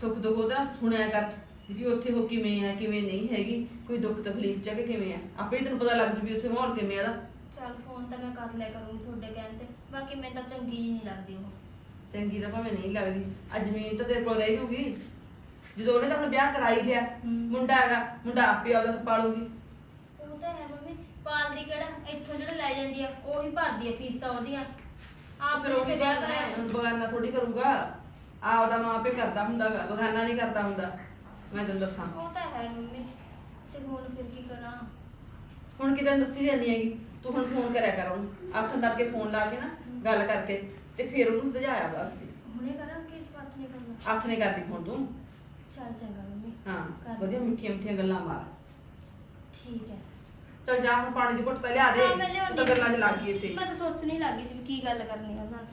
ਸੁੱਖ ਦੁੱਖ ਉਹਦਾ ਸੁਣਿਆ ਕਰ। ਵੀ ਉੱਥੇ ਉਹ ਕਿਵੇਂ ਆ ਕਿਵੇਂ ਨਹੀਂ ਹੈਗੀ? ਕੋਈ ਦੁੱਖ ਤਕਲੀਫ ਚ ਆ ਕਿ ਕਿਵੇਂ ਆ? ਆਪੇ ਹੀ ਤੈਨੂੰ ਪਤਾ ਲੱਗ ਜੂ ਵੀ ਉੱਥੇ ਮਾਹੌਲ ਕਿਵੇਂ ਆ ਦਾ ਚੱਲ ਫੋਨ ਤਾਂ ਮੈਂ ਕਰ ਲਿਆ ਕਰੂੰਗੀ ਤੁਹਾਡੇ ਕਹਿਣ ਤੇ। ਬਾਕੀ ਮੈਨੂੰ ਤਾਂ ਚੰਗੀ ਹੀ ਨਹੀਂ ਲੱਗਦੀ ਉਹ। ਚੰਗੀ ਤਾਂ ਭਾਵੇਂ ਨਹੀਂ ਲੱਗਦੀ। ਅੱਜ ਜ਼ਮੀਨ ਤਾਂ ਤੇਰੇ ਕੋਲ ਰਹਿ ਜੂਗੀ ਜਦੋਂ ਉਹਨੇ ਤਾਂ ਹੁਣ ਵਿਆਹ ਕਰਾਈ ਗਿਆ। ਮੁੰਡਾ ਹੈਗਾ ਮੁੰਡਾ ਆਪੇ ਪਾਲੂਗੀ। ਉਹ ਤਾਂ ਹੈ ਮੰਮੀ ਪਾਲਦੀ ਕਿਹੜਾ? ਇੱਥੋਂ ਜਿਹੜਾ ਲੈ ਜਾਂਦੀ ਆ ਉਹੀ ਭਰਦੀ ਆ ਫੀਸਾਂ ਉਹਦੀਆਂ। ਆਪ ਫਿਰ ਉਹ ਵੀ ਵਿਆਹ ਕਰਾਇਆ ਹੁਣ ਬਗਾਨਾ ਥੋੜੀ ਕਰੂਗਾ। ਆਪਦਾ ਮਾਂ ਆਪੇ ਕਰਦਾ ਹੁੰਦਾਗਾ ਬਗਾਨਾ ਨਹੀਂ ਕਰਦਾ ਹੁੰਦਾ। ਮੈਂ ਤੈਨੂੰ ਦੱਸਾਂ। ਉਹ ਤਾਂ ਹੈ ਮੰਮੀ ਤੇ ਹੁਣ ਫਿਰ ਕੀ ਕਰਾਂ? ਹੁਣ ਕਿਤੇ ਦੱਸੀ ਜਾਨੀ ਹੈਗੀ ਤੂੰ ਹੁਣ ਫੋਨ ਕਰਿਆ ਕਰ ਉਹਨੂੰ। ਹੱਥ ਅੰਦਰ ਕੇ ਫੋਨ ਲਾ ਕੇ ਨਾ ਗੱਲ ਕਰਕੇ ਤੇ ਫਿਰ ਉਹਨੂੰ ਤਜਾਇਆ ਵਾ ਹੁਣੇ ਕਰਾਂ ਕਿ ਬਾਤ ਨਹੀਂ ਕਰਨਾ। ਹੱਥ ਨੇ ਕਰਦੀ ਫੋਨ ਤੂੰ। ਚੱਲ ਚੰਗਾ ਮੰਮੀ ਹਾਂ ਕਰ ਵਧੀਆ ਮਿੱਠੀਆਂ ਮਿੱਠੀਆਂ ਗੱਲਾਂ ਮਾਰ। ਠੀਕ ਹੈ। ਚਲ ਜਾ ਹੁਣ ਪਾਣੀ ਦੀ ਘੁੱਟ ਤਾਂ ਲਿਆ ਦੇ ਹਾਂ, ਮੈਂ ਤੂੰ ਲਿਆਉਂਦੀ ਤਾਂ ਗੱਲਾਂ 'ਚ ਲੱਗ ਗਈ ਇੱਥੇ। ਮੈਂ ਤਾਂ ਸੋਚਣ ਹੀ ਲੱਗੀ ਸੀ ਵੀ ਕੀ ਗੱਲ ਕਰਨੀ ਆ ਉਹਨਾਂ ਨਾਲ।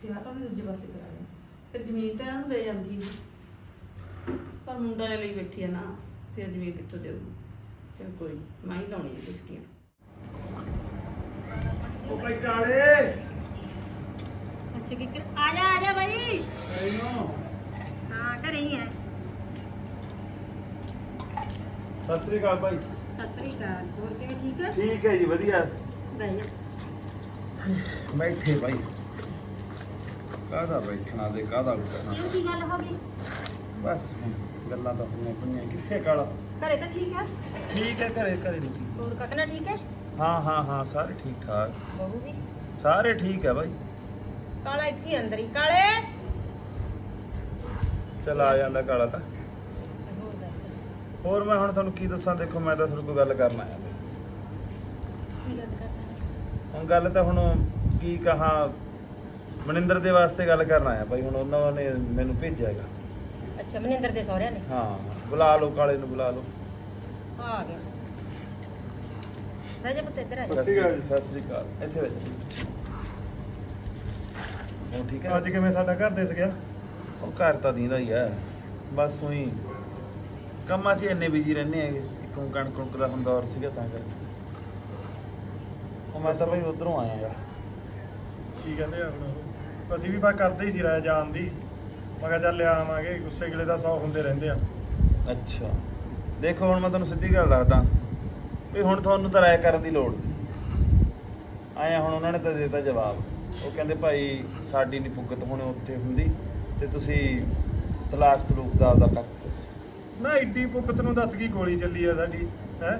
ਫਿਰ ਆ ਤਾਂ ਉਹਨੇ ਦੂਜੇ ਪਾਸੇ ਕਰਾ ਲਿਆ। ਫਿਰ ਜ਼ਮੀਨ ਤਾਂ ਇਹਨਾਂ ਨੂੰ ਦੇ ਜਾਂਦੀ ਹੈ ਪਰ ਮੁੰਡਾ ਜਿਹਾ ਲਈ ਬੈਠੀ ਆ ਨਾ ਫਿਰ ਜ਼ਮੀਨ ਕਿੱਥੋਂ ਦੇਊਗੀ? ਚਲ ਕੋਈ ਨੀ, ਮੈਂ ਹੀ ਲਾਉਣੀ ਹੈ ਕਿਸਕੀਆਂ ਉਹ ਭਾਈ ਕਾਲੇ! ਕਿ ਆ ਜਾ ਆ ਜਾ ਬਾਈ। ਐਨੋ ਹਾਂ ਘਰੇ ਹੀ ਹੈ ਸਤਿ ਸ੍ਰੀ ਅਕਾਲ ਭਾਈ ਸਤਿ ਸ੍ਰੀ ਅਕਾਲ। ਹੋਰ ਕਿਵੇਂ ਠੀਕ ਹੈ ਠੀਕ ਹੈ ਜੀ ਵਧੀਆ। ਬਹਿ ਜਾ ਬੈਠੇ ਭਾਈ ਕਾਹਦਾ ਬੈਠਣਾ ਤੇ ਕਾਹਦਾ ਉੱਠਣਾ? ਕਿਉਂ ਕੀ ਗੱਲ ਹੋ ਗਈ? ਬਸ ਗੱਲਾਂ ਤਾਂ ਹੋਈਆਂ ਪਈਆਂ। ਕਿੱਥੇ ਕਾਲਾ? ਘਰੇ ਤਾਂ ਠੀਕ ਹੈ ਠੀਕ ਹੈ ਘਰੇ ਘਰੇ ਨੂੰ ਹੋਰ ਕਕਨਾ ਠੀਕ ਹੈ? ਹਾਂ ਹਾਂ ਹਾਂ ਸਾਰੇ ਠੀਕ ਠਾਕ ਬਹੂ ਵੀ। ਸਾਰੇ ਠੀਕ ਹੈ ਭਾਈ ਕਾਲਾ ਇੱਥੇ ਹੀ ਅੰਦਰ ਹੀ ਕਾਲੇ। ਚਲ ਆ ਜਾਂਦਾ ਕਾਲਾ ਤਾਂ। ਹੋਰ ਦੱਸ। ਹੋਰ ਮੈਂ ਹੁਣ ਤੁਹਾਨੂੰ ਕੀ ਦੱਸਾਂ ਦੇਖੋ ਮੈਂ ਤਾਂ ਸਿਰ ਕੋਈ ਗੱਲ ਕਰਨ ਆਇਆ। ਕੀ ਗੱਲ ਹੁਣ ਗੱਲ ਤਾਂ ਹੁਣ ਕੀ ਕਹਾ ਮਨਿੰਦਰ ਦੇ ਵਾਸਤੇ ਗੱਲ ਕਰਨ ਆਇਆ ਭਾਈ ਹੁਣ ਉਹਨਾਂ ਨੇ ਮੈਨੂੰ ਭੇਜਿਆ ਹੈਗਾ। ਅੱਛਾ ਮਨਿੰਦਰ ਦੇ ਸਹੁਰਿਆਂ ਨੇ? ਹਾਂ ਬੁਲਾ ਲਓ ਕਾਲੇ ਨੂੰ ਬੁਲਾ ਲਓ। ਆ ਗਿਆ। ਬਹਿ ਜਾ ਪੁੱਤ ਇੱਧਰ ਆ ਜਾ। ਸਤਿ ਸ਼੍ਰੀ ਅਕਾਲ ਜੀ। ਸਤਿ ਸ੍ਰੀ ਅਕਾਲ। ਇੱਥੇ ਬੈਠ ਉਹ ਠੀਕ ਹੈ। ਅੱਜ ਕਿਵੇਂ ਸਾਡਾ ਘਰ ਦਿਸ ਗਿਆ? ਉਹ ਘਰ ਤਾਂ ਦੀਂਦਾ ਹੀ ਹੈ। ਬਸ ਉਹੀ ਕੰਮਾਂ 'ਚ ਹੀ ਇੰਨੇ ਬਿਜ਼ੀ ਰਹਿੰਦੇ ਹੈਗੇ। ਇੱਕੋਂ ਕਣਕ ਕੁਣਕ ਦਾ ਹੁਣ ਦੌਰ ਸੀਗਾ ਤਾਂ ਕਰਕੇ। ਉਹ ਮੈਂ ਤਾਂ ਭਾਈ ਉਧਰੋਂ ਆਇਆ ਹੈਗਾ ਕੀ ਕਹਿੰਦੇ ਆ ਹੁਣ ਉਹ? ਅਸੀਂ ਵੀ ਬਾ ਕਰਦੇ ਹੀ ਸੀ ਰਾਇ ਜਾਣ ਦੀ। ਮੈਂ ਕਿਹਾ ਚੱਲ ਲਿਆ ਆਵਾਂਗੇ ਗੁੱਸੇ ਗਿਲੇ ਦਾ ਸੌ ਹੁੰਦੇ ਰਹਿੰਦੇ ਆ। ਅੱਛਾ। ਦੇਖੋ ਹੁਣ ਮੈਂ ਤੁਹਾਨੂੰ ਸਿੱਧੀ ਗੱਲ ਦੱਸਦਾ। ਵੀ ਹੁਣ ਤੁਹਾਨੂੰ ਤਾਂ ਰਾਏ ਕਰਨ ਦੀ ਲੋੜ ਨਹੀਂ ਆਇਆ ਹੁਣ ਉਹਨਾਂ ਨੇ ਤਾਂ ਦੇ ਦਿੱਤਾ ਜਵਾਬ। ਉਹ ਕਹਿੰਦੇ ਭਾਈ ਸਾਡੀ ਨਹੀਂ ਪੁੱਗਤ ਹੁਣ ਉੱਥੇ ਹੁੰਦੀ ਤੇ ਤੁਸੀਂ ਤਲਾਕ ਤਲੂਕ ਦਾ ਆਪਦਾ ਕਰ ਨਾ ਏਡੀ ਪੁੱਗਤ ਨੂੰ ਦੱਸ ਕੀ ਗੋਲੀ ਚੱਲੀ ਆ ਸਾਡੀ ਹੈ?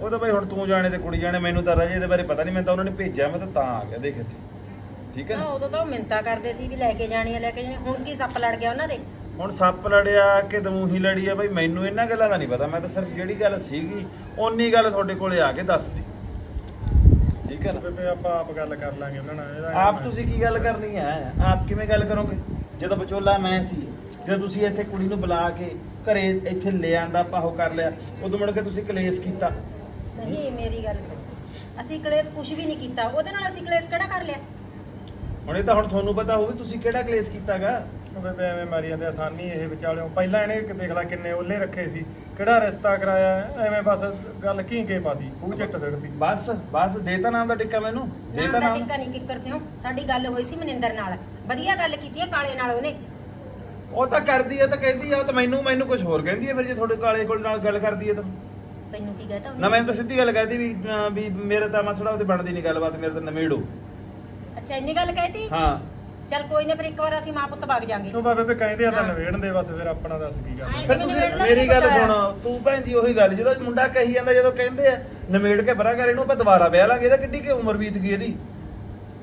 ਉਹ ਤਾਂ ਭਾਈ ਹੁਣ ਤੂੰ ਜਾਣੇ ਤੇ ਕੁੜੀ ਜਾਣੇ ਮੈਨੂੰ ਤਾਂ ਰਾਜੇ ਦੇ ਬਾਰੇ ਪਤਾ ਨਹੀਂ ਮੈਂ ਤਾਂ ਉਹਨਾਂ ਨੇ ਭੇਜਿਆ ਮੈਂ ਤਾਂ ਤਾਂ ਆ ਗਿਆ ਦੇਖ ਇੱਥੇ। ਠੀਕ ਹੈ ਨਾ? ਨਾ ਉਦੋਂ ਤਾਂ ਉਹ ਮਿੰਤਾ ਕਰਦੇ ਸੀ ਵੀ ਲੈ ਕੇ ਜਾਣੀ ਆ ਲੈ ਕੇ ਜਾਣੀ ਹੁਣ ਕੀ ਸੱਪ ਲੜ ਗਿਆ ਉਹਨਾਂ ਦੇ? ਹੁਣ ਸੱਪ ਲੜਿਆ ਕਿ ਦਮੂਹੀ ਲੜੀ ਆ ਭਾਈ ਮੈਨੂੰ ਇਹਨਾਂ ਗੱਲਾਂ ਦਾ ਨਹੀਂ ਪਤਾ ਮੈਂ ਤਾਂ ਸਿਰਫ ਜਿਹੜੀ ਗੱਲ ਸੀਗੀ ਓਨੀ ਗੱਲ ਤੁਹਾਡੇ ਕੋਲੇ ਆ ਕੇ ਦੱਸਦੀ ਠੀਕ ਹੈ ਨਾ? ਬੇਬੇ ਆਪਾਂ ਆਪ ਗੱਲ ਕਰ ਲਾਂਗੇ ਉਹਨਾਂ ਨਾਲ ਇਹਦਾ ਆਪ ਤੁਸੀਂ ਕੀ ਗੱਲ ਕਰਨੀ ਹੈ? ਆਪ ਕਿਵੇਂ ਗੱਲ ਕਰੋਗੇ? ਜਦੋਂ ਵਿਚੋਲਾ ਮੈਂ ਸੀ ਜਦੋਂ ਤੁਸੀਂ ਇੱਥੇ ਕੁੜੀ ਨੂੰ ਬੁਲਾ ਕੇ ਘਰੇ ਇੱਥੇ ਲੈ ਆਂਦਾ ਪਾਹੋ ਕਰ ਲਿਆ ਉਦੋਂ ਮੁੜ ਕੇ ਤੁਸੀਂ ਕਲੇਸ਼ ਕੀਤਾ। ਨਹੀਂ ਮੇਰੀ ਗੱਲ ਸੁਣ। ਅਸੀਂ ਕਲੇਸ਼ ਕੁਝ ਵੀ ਨਹੀਂ ਕੀਤਾ। ਉਹਦੇ ਨਾਲ ਅਸੀਂ ਕਲੇਸ਼ ਕਿਹੜਾ ਕਰ ਲਿਆ? ਹੁਣ ਇਹ ਤਾਂ ਹੁਣ ਤੁਹਾਨੂੰ ਪਤਾ ਹੋਵੇ ਤੁਸੀਂ ਕਿਹੜਾ ਕਲੇਸ਼ ਕੀਤਾਗਾ। ਉਹ ਬੇਬੇ ਐਵੇਂ ਮਾਰੀ ਜਾਂਦੇ ਆਸਾਨੀ ਇਹ ਵਿਚਾਲਿਓ। ਪਹਿਲਾਂ ਇਹਨੇ ਕਿ ਦੇਖ ਲੈ ਕਿੰਨੇ ਓਲੇ ਰੱਖੇ ਸੀ। ਕਿਹੜਾ ਰਿਸ਼ਤਾ ਕਰਾਇਆ ਐਵੇਂ ਬਸ ਗੱਲ ਕੀ ਕੇ ਪਾਤੀ ਉਹ ਚੱਟ ਸੜਦੀ ਬਸ ਬਸ ਦੇਤਾ ਨਾਮ ਦਾ ਟਿੱਕਾ ਮੈਨੂੰ। ਨਾਮ ਦੇਤਾ ਦਾ ਨਾਮ। ਟਿੱਕਾ ਨਹੀਂ ਕਿੱਕਰ ਸਿਓ ਸਾਡੀ ਗੱਲ ਹੋਈ ਸੀ ਮਨਿੰਦਰ ਨਾਲ। ਵਧੀਆ ਗੱਲ ਕੀਤੀ ਹੈ ਕਾਲੇ ਨਾਲ ਉਹਨੇ। ਉਹ ਤਾਂ ਕਰਦੀ ਹੈ ਤਾਂ ਕਹਿੰਦੀ ਆ ਉਹ ਤਾਂ ਮੈਨੂੰ ਮੈਨੂੰ ਕੁਝ ਹੋਰ ਕਹਿੰਦੀ ਹੈ ਫਿਰ ਜੇ ਤੁਹਾਡੇ ਕਾਲੇ ਕੋਲ ਨਾਲ ਗੱਲ ਕਰਦੀ ਹੈ ਤਾਂ। ਤੈਨੂੰ ਕੀ ਕਹਤਾ ਨਾ ਮੈਨੂੰ ਤਾਂ ਸਿੱਧੀ ਗੱਲ ਕਹਿਦੀ ਵੀ ਅਹ ਵੀ ਮੇਰੇ ਤਾਂ ਮਸਲਾ ਉਹਦੇ ਬਣਦੀ ਨਹੀਂ ਗੱਲਬਾਤ ਮੇਰੇ ਤਾਂ ਨਵੇੜੋ। ਅੱਛਾ ਇੰਨੀ ਗੱਲ ਕਹਿਤੀ? ਹਾਂ। ਚੱਲ ਕੋਈ ਨਾ ਫਿਰ ਇੱਕ ਵਾਰ ਅਸੀਂ ਮਾਂ ਪੁੱਤ ਵਗ ਜਾਾਂਗੇ। ਉਹ ਬੇਬੇ ਕਹਿੰਦੇ ਆ ਤਾਂ ਨਵੇੜਨ ਦੇ ਬਸ ਫਿਰ ਆਪਣਾ ਦੱਸ ਕੀ ਗੱਲ ਫਿਰ ਤੁਸੀਂ ਮੇਰੀ ਗੱਲ ਸੁਣ ਤੂੰ ਭੈਣ ਜੀ ਉਹੀ ਗੱਲ ਜਦੋਂ ਮੁੰਡਾ ਕਹੀ ਜਾਂਦਾ ਜਦੋਂ ਕਹਿੰਦੇ ਆ ਨਵੇੜ ਕੇ ਬਰਾ ਕਰ ਇਹਨੂੰ ਆਪਾਂ ਦੁਬਾਰਾ ਵਿਆਹ ਲਾਂਗੇ ਇਹਦਾ ਕਿੱਡੀ ਕਿ ਉਮਰ ਬੀਤ ਗਈ ਇਹਦੀ?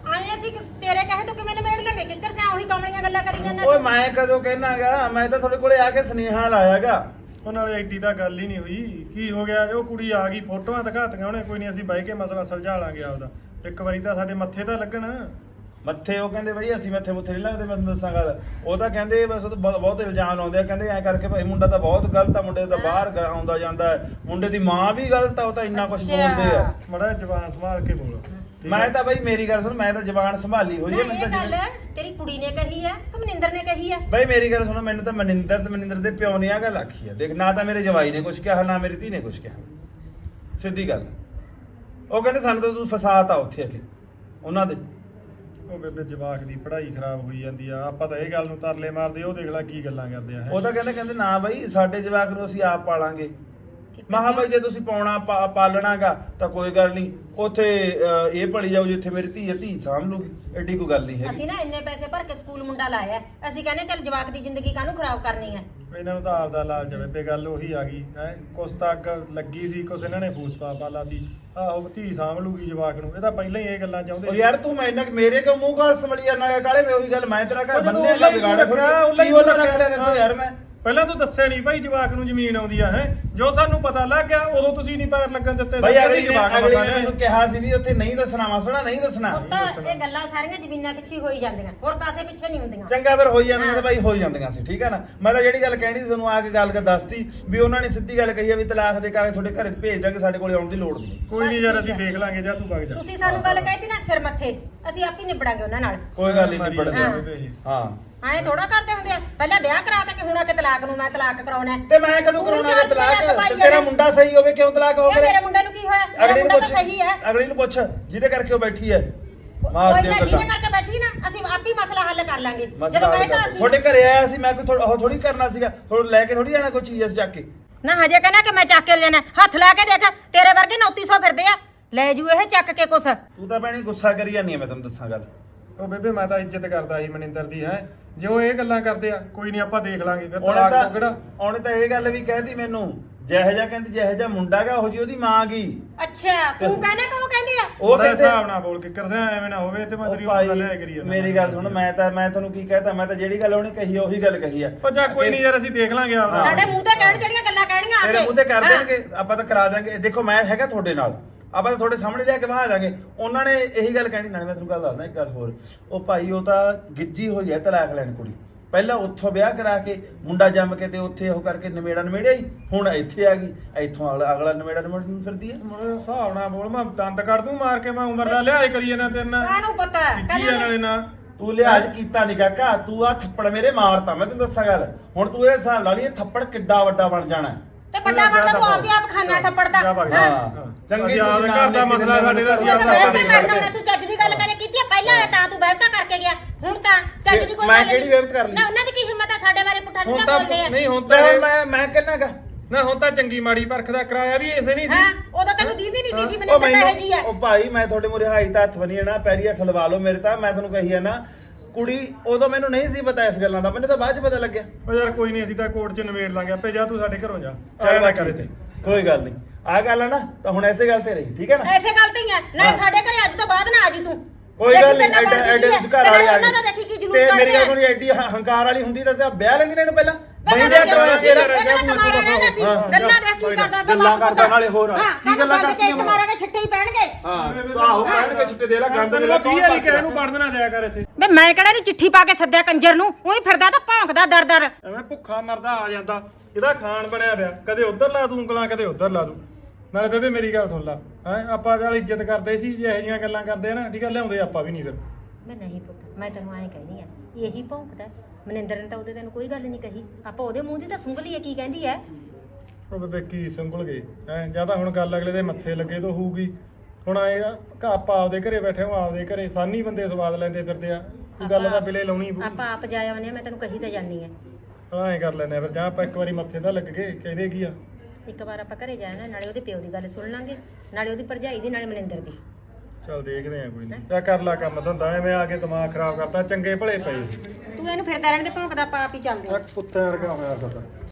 ਆਏ ਅਸੀਂ ਕਿਸ- ਤੇਰੇ ਕਹੇ ਤੋਂ ਕਿਵੇਂ ਨਿਬੇੜ ਲਾਂਗੇ? ਕਿੱਕਰ ਸਿਆ ਉਹੀ ਕਮਲੀਆਂ ਗੱਲਾਂ ਕਰੀ ਜਾਂਦਾ ਓਏ ਮੈਂ ਕਦੋਂ ਕਹਿਣਾਗਾ ਮੈਂ ਤਾਂ ਤੁਹਾਡੇ ਕੋਲੇ ਆ ਕੇ ਸੁਨੇਹਾ ਲਾਇਆਗਾ। ਉਹ ਨਾਲੇ ਐਡੀ ਤਾਂ ਗੱਲ ਹੀ ਨਹੀਂ ਹੋਈ। ਕੀ ਹੋ ਗਿਆ? ਉਹ ਕੁੜੀ ਆ ਗਈ ਫੋਟੋਆਂ ਦਿਖਾਤੀਆਂ ਉਹਨੇ ਕੋਈ ਨਹੀਂ ਅਸੀਂ ਬਹਿ ਕੇ ਮਸਲਾ ਸੁਲਝਾ ਲਾਂਗੇ ਆਪਦਾ। ਇੱਕ ਵਾਰੀ ਤਾਂ ਸਾਡੇ ਮੱਥੇ ਤਾਂ ਲੱਗਣ। ਮੱਥੇ ਉਹ ਕਹਿੰਦੇ ਬਈ ਅਸੀਂ ਮੱਥੇ ਮੁੱਥੇ ਨਹੀਂ ਲੱਗਦੇ ਮੈਂ ਤੁਹਾਨੂੰ ਦੱਸਾਂ ਗੱਲ। ਉਹ ਤਾਂ ਕਹਿੰਦੇ ਬਸ ਉਹ ਤਾਂ ਬਹੁਤ ਬਹੁਤ ਇਲਜ਼ਾਮ ਲਾਉਂਦੇ ਆ ਕਹਿੰਦੇ ਐ ਕਰਕੇ ਭਾਈ ਮੁੰਡਾ ਤਾਂ ਬਹੁਤ ਗਲਤ ਆ ਮੁੰਡੇ ਦਾ ਬਾਹਰ ਗ- ਆਉਂਦਾ ਜਾਂਦਾ ਹੈ। ਮੁੰਡੇ ਦੀ ਮਾਂ ਵੀ ਗਲਤ ਆ ਉਹ ਤਾਂ ਇੰਨਾ ਕੁਝ ਅੱਛਾ। ਬੋਲਦੇ ਆ। ਮੜਾ ਜਵਾਨ ਸੰਭਾਲ ਕੇ ਬੋਲ। ਠੀਕ ਮੈਂ ਹੈ? ਤਾਂ ਬਈ ਮੇਰੀ ਗੱਲ ਸੁਣ ਮੈਂ ਤਾਂ ਜ਼ਬਾਨ ਸੰਭਾਲੀ ਹੋਈ ਹੈ ਨਾ ਮੈਨੂੰ ਇਹ ਤਾਂ ਗੱਲ ਜਿਵੇਂ- ਤੇਰੀ ਕੁੜੀ ਨੇ ਕਹੀ ਹੈ ਕਿ ਮਨਿੰਦਰ ਨੇ ਕਹੀ ਹੈ ਬਈ ਮੇਰੀ ਗੱਲ ਸੁਣੋ ਮੈਨੂੰ ਤਾਂ ਮਨਿੰਦਰ ਤੇ ਮਨਿੰਦਰ ਦੇ ਪਿਓ ਨੇ ਆ ਗੱਲ ਆਖੀ ਆ। ਦੇਖ ਨਾ ਤਾਂ ਮੇਰੇ ਜਵਾਈ ਨੇ ਕੁਝ ਕਿਹਾ ਨਾ ਮੇਰੀ ਧੀ ਨੇ ਕੁਝ ਕਿਹਾ। ਸਿੱਧੀ ਗੱਲ। ਉਹ ਕਹਿੰਦੇ ਸਾਨੂੰ ਤਾਂ ਤੂੰ ਫਸਾਤਾ ਉੱਥੇ ਆ ਕੇ ਉਹਨਾਂ ਦੇ। ਉਹ ਬੇਬੇ ਜਵਾਕ ਦੀ ਪੜ੍ਹਾਈ ਖਰਾਬ ਹੋਈ ਜਾਂਦੀ ਆ ਆਪਾਂ ਤਾਂ ਇਹ ਗੱਲ ਨੂੰ ਤਰਲੇ ਮਾਰਦੇ ਉਹ ਦੇਖ ਲੈ ਕੀ ਗੱਲਾਂ ਕਰਦੇ ਆ। ਉਹ ਤਾਂ ਕਹਿੰਦੇ ਕਹਿੰਦੇ ਨਾ ਬਈ ਸਾਡੇ ਜਵਾਕ ਨੂੰ ਅਸੀਂ ਆਪ ਪਾਲਾਂਗੇ। ਮਹਾ ਬਈ ਜੇ ਤੁਸੀਂ ਪਾਉਣਾ ਪਾ- ਪਾਲਣਾਗਾ ਤਾਂ ਕੋਈ ਗੱਲ ਨਹੀਂ। ਉੱਥੇ ਅਹ, ਇਹ ਭਲੀ ਜਾਊ ਜਿੱਥੇ ਮੇਰੀ ਧੀ ਹੈ ਧੀ ਸਾਂਭ ਲੂਗੀ ਐਡੀ ਕੋਈ ਗੱਲ ਨਹੀਂ ਹੈਗੀ। ਅਸੀਂ ਨਾ ਇੰਨੇ ਪੈਸੇ ਭਰ ਕੇ ਸਕੂਲ ਮੁੰਡਾ ਲਾਇਆ ਹੈ। ਅਸੀਂ ਕਹਿੰਦੇ ਚੱਲ ਜਵਾਕ ਦੀ ਜ਼ਿੰਦਗੀ ਕਾਹਨੂੰ ਖਰਾਬ ਕਰਨੀ ਹੈ? ਇਹਨਾਂ ਨੂੰ ਤਾਂ ਆਪਦਾ ਲਾਲਚ ਬੇਬੇ ਗੱਲ ਉਹੀ ਆ ਗਈ ਹੈ। ਕੁਛ ਤਾਂ ਅੱਗ ਲੱਗੀ ਸੀ ਕੁਛ ਇਹਨਾਂ ਨੇ ਫੂਸ ਪਾ ਪਾ ਲਾਤੀ। ਆਹੋ ਧੀ ਸਾਂਭ ਲੂਗੀ ਜਵਾਕ ਨੂੰ। ਇਹ ਤਾਂ ਪਹਿਲਾਂ ਹੀ ਇਹ ਗੱਲਾਂ ਚਾਹੁੰਦੇ ਉਹ ਯਾਰ ਤੂੰ ਮੈਨਾਂ ਮੇਰੇ ਕੋ ਮੂੰਹ ਗਾਲ ਸਮਲੀ ਜਾਣਾ ਕਾਲੇ ਮੈਂ ਉਹੀ ਗੱਲ ਮੈਂ ਤੇਰਾ ਘਰ ਉਹ ਜਦੋਂ ਬੰਨੇ ਹੀ ਬਿਗਾੜਿਆ ਰੱਖਿਆ, ਉਹਲਾ ਹੀ ਕੀ ਉਹਲਾ ਰੱਖਿਆ। ਰੱਖ ਲਿਆ ਯਾਰ ਮੈਂ। ਪਹਿਲਾਂ ਤੂੰ ਦੱਸਿਆ ਨਹੀਂ ਭਾਈ ਜਵਾਕ ਨੂੰ ਜ਼ਮੀਨ ਆਉਂਦੀ ਆ ਹੈ? ਜੋ ਸਾਨੂੰ ਪਤਾ ਲੱਗ ਗਿਆ ਉਦੋਂ ਤੁਸੀਂ ਨਹੀਂ ਪੈਰ ਲੱਗਣ ਦਿੱਤੇ ਬਈ ਸਾਡੇ ਅਗਲੀ ਨੇ ਅਗਲੀ। ਮੈਨੂੰ ਕਿਹਾ ਸੀ ਵੀ ਉੱਥੇ ਨਹੀਂ ਦੱਸਣਾ ਮਸੜਾ ਨਹੀਂ ਦੱਸਣਾ। ਇਹ ਗੱਲਾਂ ਸਾਰੀਆਂ ਜ਼ਮੀਨਾਂ ਪਿੱਛੇ ਹੀ ਹੋਈ ਜਾਂਦੀਆਂ ਹੋਰ ਕਾਸੇ ਪਿੱਛੇ ਨਹੀਂ ਹੁੰਦੀਆਂ। ਚੰਗਾ ਫਿਰ ਹੋਈ ਜਾਂਦੀਆਂ ਤਾਂ ਬਾਈ ਹੋਈ ਜਾਂਦੀਆਂ ਸੀ ਠੀਕ ਹੈ ਨਾ? ਮੈਂ ਤਾਂ ਜਿਹੜੀ ਗੱਲ ਕਹਿਣੀ ਸੀ ਤੁਹਾਨੂੰ ਆ ਕੇ ਗੱਲ ਕਰ ਦੱਸਤੀ ਵੀ ਉਹਨਾਂ ਨੇ ਸਿੱਧੀ ਗੱਲ ਕਹੀ ਆ ਵੀ ਤਲਾਕ ਦੇ ਕਾਗਜ਼ ਤੁਹਾਡੇ ਘਰੇ ਭੇਜ ਦਾਂਗੇ ਸਾਡੇ ਕੋਲੇ ਆਉਣ ਦੀ ਲੋੜ ਨਹੀਂ। ਕੋਈ ਨਹੀਂ ਯਾਰ ਅਸੀਂ ਦੇਖ ਲਾਂਗੇ ਜਾਂ ਤੂੰ ਵਗ ਜਾ। ਤੁਸੀਂ ਸਾਨੂੰ ਗੱਲ ਕਹਿਤੀ ਨਾ ਸਿਰ ਮੱਥੇ ਅਸੀਂ ਆਪ ਹੀ ਨਿਬੜਾਂਗੇ ਉਹਨਾਂ ਨਾਲ। ਕੋਈ ਗੱਲ ਨਹੀਂ ਮਾਰੀ ਨਿਬੜ ਜਾਂਦੇ ਆ ਗਿਆ ਬੇਬੇ ਇਹ। ਹਾਂ। ਐਂ ਥੋੜਾ ਕਰਦੇ ਹੁੰਦੇ ਆ। ਪਹਿਲਾਂ ਵਿਆਹ ਕਰਾ ਤਾ ਕਿ ਹੁਣ ਆ ਕੇ ਤਲਾਕ ਨੂੰ ਮੈਂ ਤਲਾਕ ਕਰਾਉਣਾ ਹੈ। ਤੇ ਮੈਂ ਕਦੋਂ ਪੂਰੀ ਕਰਾਉਣਾ ਜਾਂਚ ਤਲਾਕ? ਤੇ ਤੇਰਾ। ਮੁੰਡਾ ਸਹੀ ਹੋਵੇ ਕਿਉਂ ਤਲਾਕ ਹੋ ਗਿਆ ਮੇਰੇ ਮੁੰਡੇ ਨੂੰ ਕੀ ਹੋਇਆ? ਮੇਰਾ ਮੁੰਡਾ ਤਾਂ ਸਹੀ ਹੈ। ਅਗਲੀ ਨੂੰ ਪੁੱਛ ਜਿਹਦੇ ਕਰਕੇ ਉਹ ਬੈਠੀ ਹੈ। ਮਾਰ ਕੋਈ ਦਿਓ ਨਾ ਗੱਲਾਂ। ਕਰਕੇ ਬੈਠੀ ਨਾ ਅਸੀਂ ਆਪ ਹੀ ਮਸਲਾ ਹੱਲ ਕਰ ਲਾਂਗੇ। ਜਦੋਂ ਹੱਲ ਕਹੇ ਤਾਂ ਕਰ- ਅਸੀਂ ਤੁਹਾਡੇ ਘਰੇ ਆਇਆ ਸੀ ਮੈਂ ਕੋਈ ਥੋੜਾ ਉਹ ਥੋੜੀ ਕਰਨਾ ਸੀਗਾ। ਥੋੜਾ ਲੈ ਕੇ ਥੋੜੀ ਜਾਣਾ ਕੋਈ ਚੀਜ਼ ਚੱਕ ਕੇ? ਨਾ ਹਜੇ ਕਹਿੰਦਾ ਕਿ ਮੈਂ ਚੱਕ ਕੇ ਲੈਣਾ ਹੱਥ ਲਾ ਕੇ ਦੇਖ ਤੇਰੇ ਵਰਗੇ 3900 ਫਿਰਦੇ ਆ। ਲੈ ਜੂ ਇਹ ਚੱਕ ਕੇ ਕੁਛ। ਤੂੰ ਤਾਂ ਭੈਣੇ ਗੁੱਸਾ ਕਰੀ ਜਾਂਦੀ ਆ ਮੈਂ ਤੈਨੂੰ ਦੱਸਾਂ ਗੱਲ। ਉਹ ਬੇਬੇ ਮੈਂ ਤਾਂ ਇੱਜ਼ਤ ਕਰਦਾ ਸੀ ਮਨਿੰਦਰ ਦੀ ਹੈ। ਜੇ ਉਹ ਇਹ ਗੱਲਾਂ ਕਰਦੇ ਆ ਕੋਈ ਨਹੀਂ ਆਪਾਂ ਦੇਖ ਲਾਂਗੇ। ਫਿਰ ਉਹਨੇ ਤਲਾਕ ਤਾਂ ਤੋਂ ਕਿਹੜਾ ਉਹਨੇ ਤਾਂ ਇਹ ਗੱਲ ਵੀ ਕਹਿਦੀ ਮੈਨੂੰ ਜਿਹੋ ਜਿਹਾ ਕਹਿੰਦੀ ਜਿਹੋ ਜਿਹਾ ਮੁੰਡਾ ਗਾ ਉਹ ਜੀ ਉਹਦੀ ਮਾਂ ਗਈ ਅੱਛਾ ਤੂੰ ਕਹਿੰਦਾ ਕਿ ਉਹ ਕਹਿੰਦੀ ਆ? ਉਹ ਉਹਦੇ ਕਹਿੰਦੇ ਹਿਸਾਬ ਨਾਲ ਬੋਲ ਕੇ ਕਰਦਾ ਐਵੇਂ ਨਾ ਹੋਵੇ ਤੇ ਮੈਂ ਉਹ ਤੇਰੀ ਉਹ ਲੈ ਕਰੀ ਜਾਂਦਾ ਮੇਰੀ ਗੱਲ ਸੁਣ ਮੈਂ ਤਾਂ ਮੈਂ ਤੁਹਾਨੂੰ ਕੀ ਕਹਤਾ ਮੈਂ ਤਾਂ ਜਿਹੜੀ ਗੱਲ ਉਹਨੇ ਕਹੀ ਆ ਉਹੀ ਗੱਲ ਕਹੀ ਆ। ਉਹ ਜਾ ਕੋਈ ਨਹੀਂ ਯਾਰ ਅਸੀਂ ਦੇਖ ਲਾਂਗੇ ਆਪਦਾ। ਸਾਡੇ ਮੂੰਹ ਤੇ ਕਹਿਣ ਜਿਹੜੀਆਂ ਗੱਲਾਂ ਕਹਿਣੀਆਂ ਆ ਤੇਰੇ ਕੇ। ਮੂੰਹ ਤੇ ਕਰ ਹਾਂ। ਦੇਣਗੇ ਆਪਾਂ ਤਾਂ ਕਰਾ ਦਾਂਗੇ ਦੇਖੋ ਮੈਂ ਹੈਗਾ ਤੁਹਾਡੇ ਨਾਲ। ਆਪਾਂ ਤਾਂ ਤੁਹਾਡੇ ਸਾਹਮਣੇ ਲਿਆ ਕੇ ਬਹਾ ਦਾਂਗੇ। ਉਹਨਾਂ ਨੇ ਇਹੀ ਗੱਲ ਕਹਿਣੀ ਨਾਲੇ ਮੈਂ ਤੁਹਾਨੂੰ ਗੱਲ ਦੱਸਦਾ ਇੱਕ ਗੱਲ ਹੋਰ। ਉਹ ਭਾਈ ਉਹ ਤਾਂ ਗਿੱਜੀ ਹੋਈ ਹੈ ਤਲਾਕ ਲੈਣ ਕੁੜੀ। ਪਹਿਲਾਂ ਉੱਥੋਂ ਵਿਆਹ ਕਰਾ ਕੇ ਮੁੰਡਾ ਜੰਮ ਕੇ ਤੇ ਉੱਥੇ ਉਹ ਕਰਕੇ ਨਵੇੜਾ ਨਵੇੜਿਆ ਹੀ। ਹੁਣ ਇੱਥੇ ਆ ਗਈ। ਇੱਥੋਂ ਅਗਲਾ ਅਗਲਾ ਨਵੇੜਾ ਨਵੇੜਨ ਫਿਰਦੀ ਹੈ। ਹਿਸਾਬ ਨਾਲ ਬੋਲ ਮੈਂ ਦੰਦ ਕੱਢ ਦੂੰ ਮਾਰ ਕੇ ਮੈਂ ਉਮਰ ਦਾ ਲਿਹਾਜ਼ ਕਰੀ ਜਾਣਾ ਤੇਰੇ ਨਾਲ। ਕਾਹਨੂੰ ਪਤਾ? ਕੀ ਆ ਨਾਲੇ ਨਾ। ਤੂੰ ਲਿਹਾਜ਼ ਕੀਤਾ ਨਹੀਂ ਕਾਕਾ ਤੂੰ ਆ ਥੱਪੜ ਮੇਰੇ ਮਾਰਤਾ। ਮੈਂ ਤੈਨੂੰ ਦੱਸਾਂ ਗੱਲ। ਹੁਣ ਤੂੰ ਇਹ ਹਿਸਾਬ ਲਾ ਲਈ ਇਹ ਥੱਪੜ ਕਿੱਡਾ ਵੱਡਾ ਬਣ ਜਾਣਾ। ਹੈ। ਤੇ ਵੱਡਾ ਵੱਡਾ ਤੂੰ ਆਪਦੀ ਆਪ ਖਾਨਾ ਥੱਪੜ ਦਾ ਹਾਂ। ਚੰਗੇ ਯਾਦ ਘਰ ਦਾ ਮਸਲਾ ਸਾਡੇ ਦਾ ਸੀ ਤਾਂ ਆਪਦਾ ਬਹਿਸ ਘਰ ਤਾਂ ਹੀ ਕਰਨਾ ਹੁੰਦਾ, ਤੂੰ ਚੱਜ ਦੀ ਗੱਲ ਕਰੇ। ਕੀਤੀ ਆ? ਪਹਿਲਾਂ ਆਇਆ ਤਾਂ ਤੂੰ ਬਹਿਸ ਤਾਂ ਕਰਕੇ ਗਿਆ। ਹੁਣ ਤਾਂ ਚੱਜ ਦੀ ਕੋਈ ਮੈਂ ਗੱਲ ਕਿਹੜੀ ਨਹੀਂ। ਬਹਿਸ ਕਰ ਲਈ? ਨਾ ਉਹਨਾਂ ਦੀ ਕੀ ਹਿੰਮਤ ਆ? ਸਾਡੇ ਬਾਰੇ ਪੁੱਠਾ ਹੁਣ ਸਿੱਧਾ ਤਾਂ ਬੋਲਦੇ ਆ। ਨਹੀਂ ਹੁਣ ਤੇ ਹੁਣ ਇਹ- ਮੈਂ ਮੈਂ ਕਹਿੰਨਾਗਾ ਨਾ ਹੁਣ ਤਾਂ ਚੰਗੀ ਮਾੜੀ ਪਰਖ ਦਾ ਕਰਾਇਆ ਵੀ ਇਸੇ ਨਹੀਂ ਹਾਂ ਸੀ ਉਦੋਂ ਤੈਨੂੰ ਦੀਦੀ ਨਹੀਂ ਸੀਗੀ ਮੈਨੂੰ ਤਾਂ ਇਹ ਜੀ ਆ। ਉਹ ਭਾਈ ਮੈਂ ਤੁਹਾਡੇ ਮੂਰੇ ਹਾਈ ਤਾਂ ਹੱਥ ਬਣੀ ਨਾ ਪੈਰੀ ਹੱਥ ਲਵਾ ਲਓ ਮੇਰੇ ਤਾਂ। ਮੈਂ ਤੁਹਾਨੂੰ ਕਹੀ ਆ ਨਾ ਕੁੜੀ ਉਦੋਂ ਮੈਨੂੰ ਨਹੀਂ ਸੀ ਪਤਾ ਇਸ ਗੱਲਾਂ ਦਾ ਮੈਨੂੰ ਤਾਂ ਬਾਅਦ ਚ ਪਤਾ ਲੱਗਿਆ। ਉਹ ਯਾਰ ਕੋਈ ਨਹੀਂ ਅਸੀਂ ਤਾਂ ਕੋਰਟ 'ਚ ਨਿਬੇੜ ਲਾਂਗੇ ਆਪੇ ਜਾ ਤੂੰ ਸਾਡੇ ਘਰੋਂ ਜਾ। ਚੱਲ ਨਾ ਕਰੇ ਤੇ ਕੋਈ ਗੱਲ ਨਹੀਂ। ਆ ਗੱਲ ਆ ਨਾ ਤਾਂ ਹੁਣ ਐਸੇ ਗੱਲ ਤੇ ਰਹੀ ਠੀਕ ਹੈ ਨਾ? ਐਸੇ ਗੱਲ ਤੇ ਹੀ ਆ। ਨਾਲੇ। ਸਾਡੇ ਘਰੇ ਅੱਜ ਤੋਂ ਬਾਅਦ ਨਾ ਆ ਜੀ ਤੂੰ। ਕੋਈ ਗੱਲ ਨਹੀਂ ਐਡੇ ਐਡੇ ਘਰ ਵਾਲੇ ਆ ਗਏ। ਦੇਖੀ ਕੀ ਜਲੂਸ ਤੇ ਮੇਰੀ ਗੱਲ ਕੱਢਦੇ ਆ। ਸੁਣੀ ਐਡੀ ਹੰਕਾਰ ਵਾਲੀ ਹੁੰਦੀ ਤਾਂ ਤਾਂ ਵਿਆਹ ਲੈਂਦੀ ਨੇ ਇਹਨੂੰ ਪਹਿਲਾਂ? ਮੈਂ ਬਈ ਤਾਂ ਦੇ ਕਰਵਾਇਆ ਸੀ ਇਹਦਾ ਇਹਦਾ ਕਮਾਰਾ ਰਹਿੰਦਾ ਸੀ ਹਾਂ, ਗੱਲਾਂ ਦੇਖ ਕੀ ਕਰਦਾ ਪਿਆ ਗੱਲਾਂ ਬਸ ਪੁੱਤ। ਕਰਦਾ ਨਾਲੇ ਹੋਰ। ਹਾਂ ਕੀ ਗੱਲਾਂ ਕਰਦੀਆਂ ਕਰਦੀਆਂ ਮਾਰਾਂਗੇ ਛੱਟੇ ਹੀ ਪੈਣਗੇ। ਹਾਂ ਤੂੰ ਆਹੋ ਕਹਿਣਗੇ ਛਿੱਟੇ ਦੇ ਲੈ ਗੰਦ ਦੇ ਲੈ ਕੀ ਵਾਰੀ ਕਹਿ ਨੂੰ ਪੜਨ ਨਾ ਦਿਆ ਕਰ ਇੱਥੇ। ਵੇ ਮੈਂ ਕਿਹੜਾ ਨੂੰ ਚਿੱਠੀ ਪਾ ਕੇ ਸੱਦਿਆ ਕੰਜਰ ਨੂੰ? ਉਹੀ ਫਿਰਦਾ ਤਾਂ ਭੌਂਕਦਾ ਦਰ ਦਰ ਐਵੇਂ ਭੁੱਖਾ ਮਰਦਾ ਆ ਜਾਂਦਾ। ਇਹਦਾ ਖਾਣ ਬਣਿਆ ਪਿਆ। ਕਦੇ ਉਧਰ ਲਾ ਦੂੰ ਉਂਗਲਾਂ ਕਦੇ ਉਧਰ ਲਾ ਦੂੰ। ਨਾਲੇ ਬੇਬੇ ਮੇਰੀ ਗੱਲ ਸੁਣ ਲੈ। ਹੈ ਆਪਾਂ ਨਾਲ ਇੱਜ਼ਤ ਕਰਦੇ ਸੀ ਜੇ ਇਹੋ ਜਿਹੀਆਂ ਗੱਲਾਂ ਕਰਦੇ ਆ ਨਾ ਠੀਕ ਆ ਲਿਆਉਂਦੇ ਆਪਾਂ ਵੀ ਨਹੀਂ ਫਿਰ। ਮੈਂ ਨਹੀਂ ਪੁੱਤ ਮੈਂ ਤੈਨੂੰ ਐਂ ਕਹਿਨੀ ਆ ਇਹੀ ਭੌਂਕਦਾ ਮਨਿੰਦਰ ਨੇ ਤਾਂ ਉਹਦੇ ਤੈਨੂੰ ਕੋਈ ਗੱਲ ਨਹੀਂ ਕਹੀ। ਆਪਾਂ ਉਹਦੇ ਮੂੰਹ ਦੀ ਤਾਂ ਸੁੰਘ ਲਈਏ ਕੀ ਕਹਿੰਦੀ ਐ? ਉਹ ਬੇਬੇ ਕੀ ਸੰਗਲ ਗਏ ਹੈ ਜਾਂ ਤਾਂ ਹੁਣ ਗੱਲ ਅਗਲੇ ਦੇ ਮੱਥੇ ਲੱਗੇ ਤੋਂ ਹੋਊਗੀ। ਹੁਣ ਆਏ ਆ ਕਿ ਆਪਾਂ ਆਪਦੇ ਘਰੇ ਬੈਠੇ ਹਾਂ ਆਪਦੇ ਘਰੇ ਸਾਨੀ ਬੰਦੇ ਸਵਾਦ ਲੈਂਦੇ ਫਿਰਦੇ ਆ। ਕੋਈ ਗੱਲ ਤਾਂ ਬਿਲੇ ਲਾਉਣੀ ਪਊ। ਆਪਾਂ ਆਪ ਜਾ ਆਉਂਦੇ ਆ ਮੈਂ ਤੈਨੂੰ ਕਹੀ ਤਾਂ ਜਾਨੀ ਆ ਹਾਂ ਐਂ ਕਰ ਲੈਨੇ ਆ ਫਿਰ ਜਾਂ ਆਪਾਂ ਇੱਕ ਵਾਰੀ ਮੱਥੇ ਤਾਂ ਲੱਗ ਗਏ ਕਹਿੰਦੇ ਕੀ ਆ? ਇੱਕ ਵਾਰ ਆਪਾਂ ਘਰੇ ਜਾਣਾ ਨਾਲੇ ਉਹਦੇ ਪਿਓ ਦੀ ਗੱਲ ਸੁਣ ਲਾਂਗੇ ਨਾਲੇ ਉਹਦੀ ਭਰਜਾਈ ਦੀ ਨਾਲੇ ਮਨਿੰਦਰ ਦੀ। ਚੱਲ ਦੇਖਦੇ ਆ ਕੋਈ ਨਹੀਂ। ਚਾ ਕਰ ਲਾ ਕੰਮ ਧੰਦਾ ਐਵੇਂ ਆ ਕੇ ਦਿਮਾਗ ਖਰਾਬ ਕਰਤਾ ਚੰਗੇ ਭਲੇ ਪਏ ਸੀ। ਤੂੰ ਇਹਨੂੰ ਫਿਰਦਾ ਰਹਿਣ ਦੇ ਭੌਂਕਦਾ ਹੀ ਚੱਲਦੇ ਆ। ਕੁੱਤੇ ਵਰਗਾ ਹੋਇਆ ਸਦਾ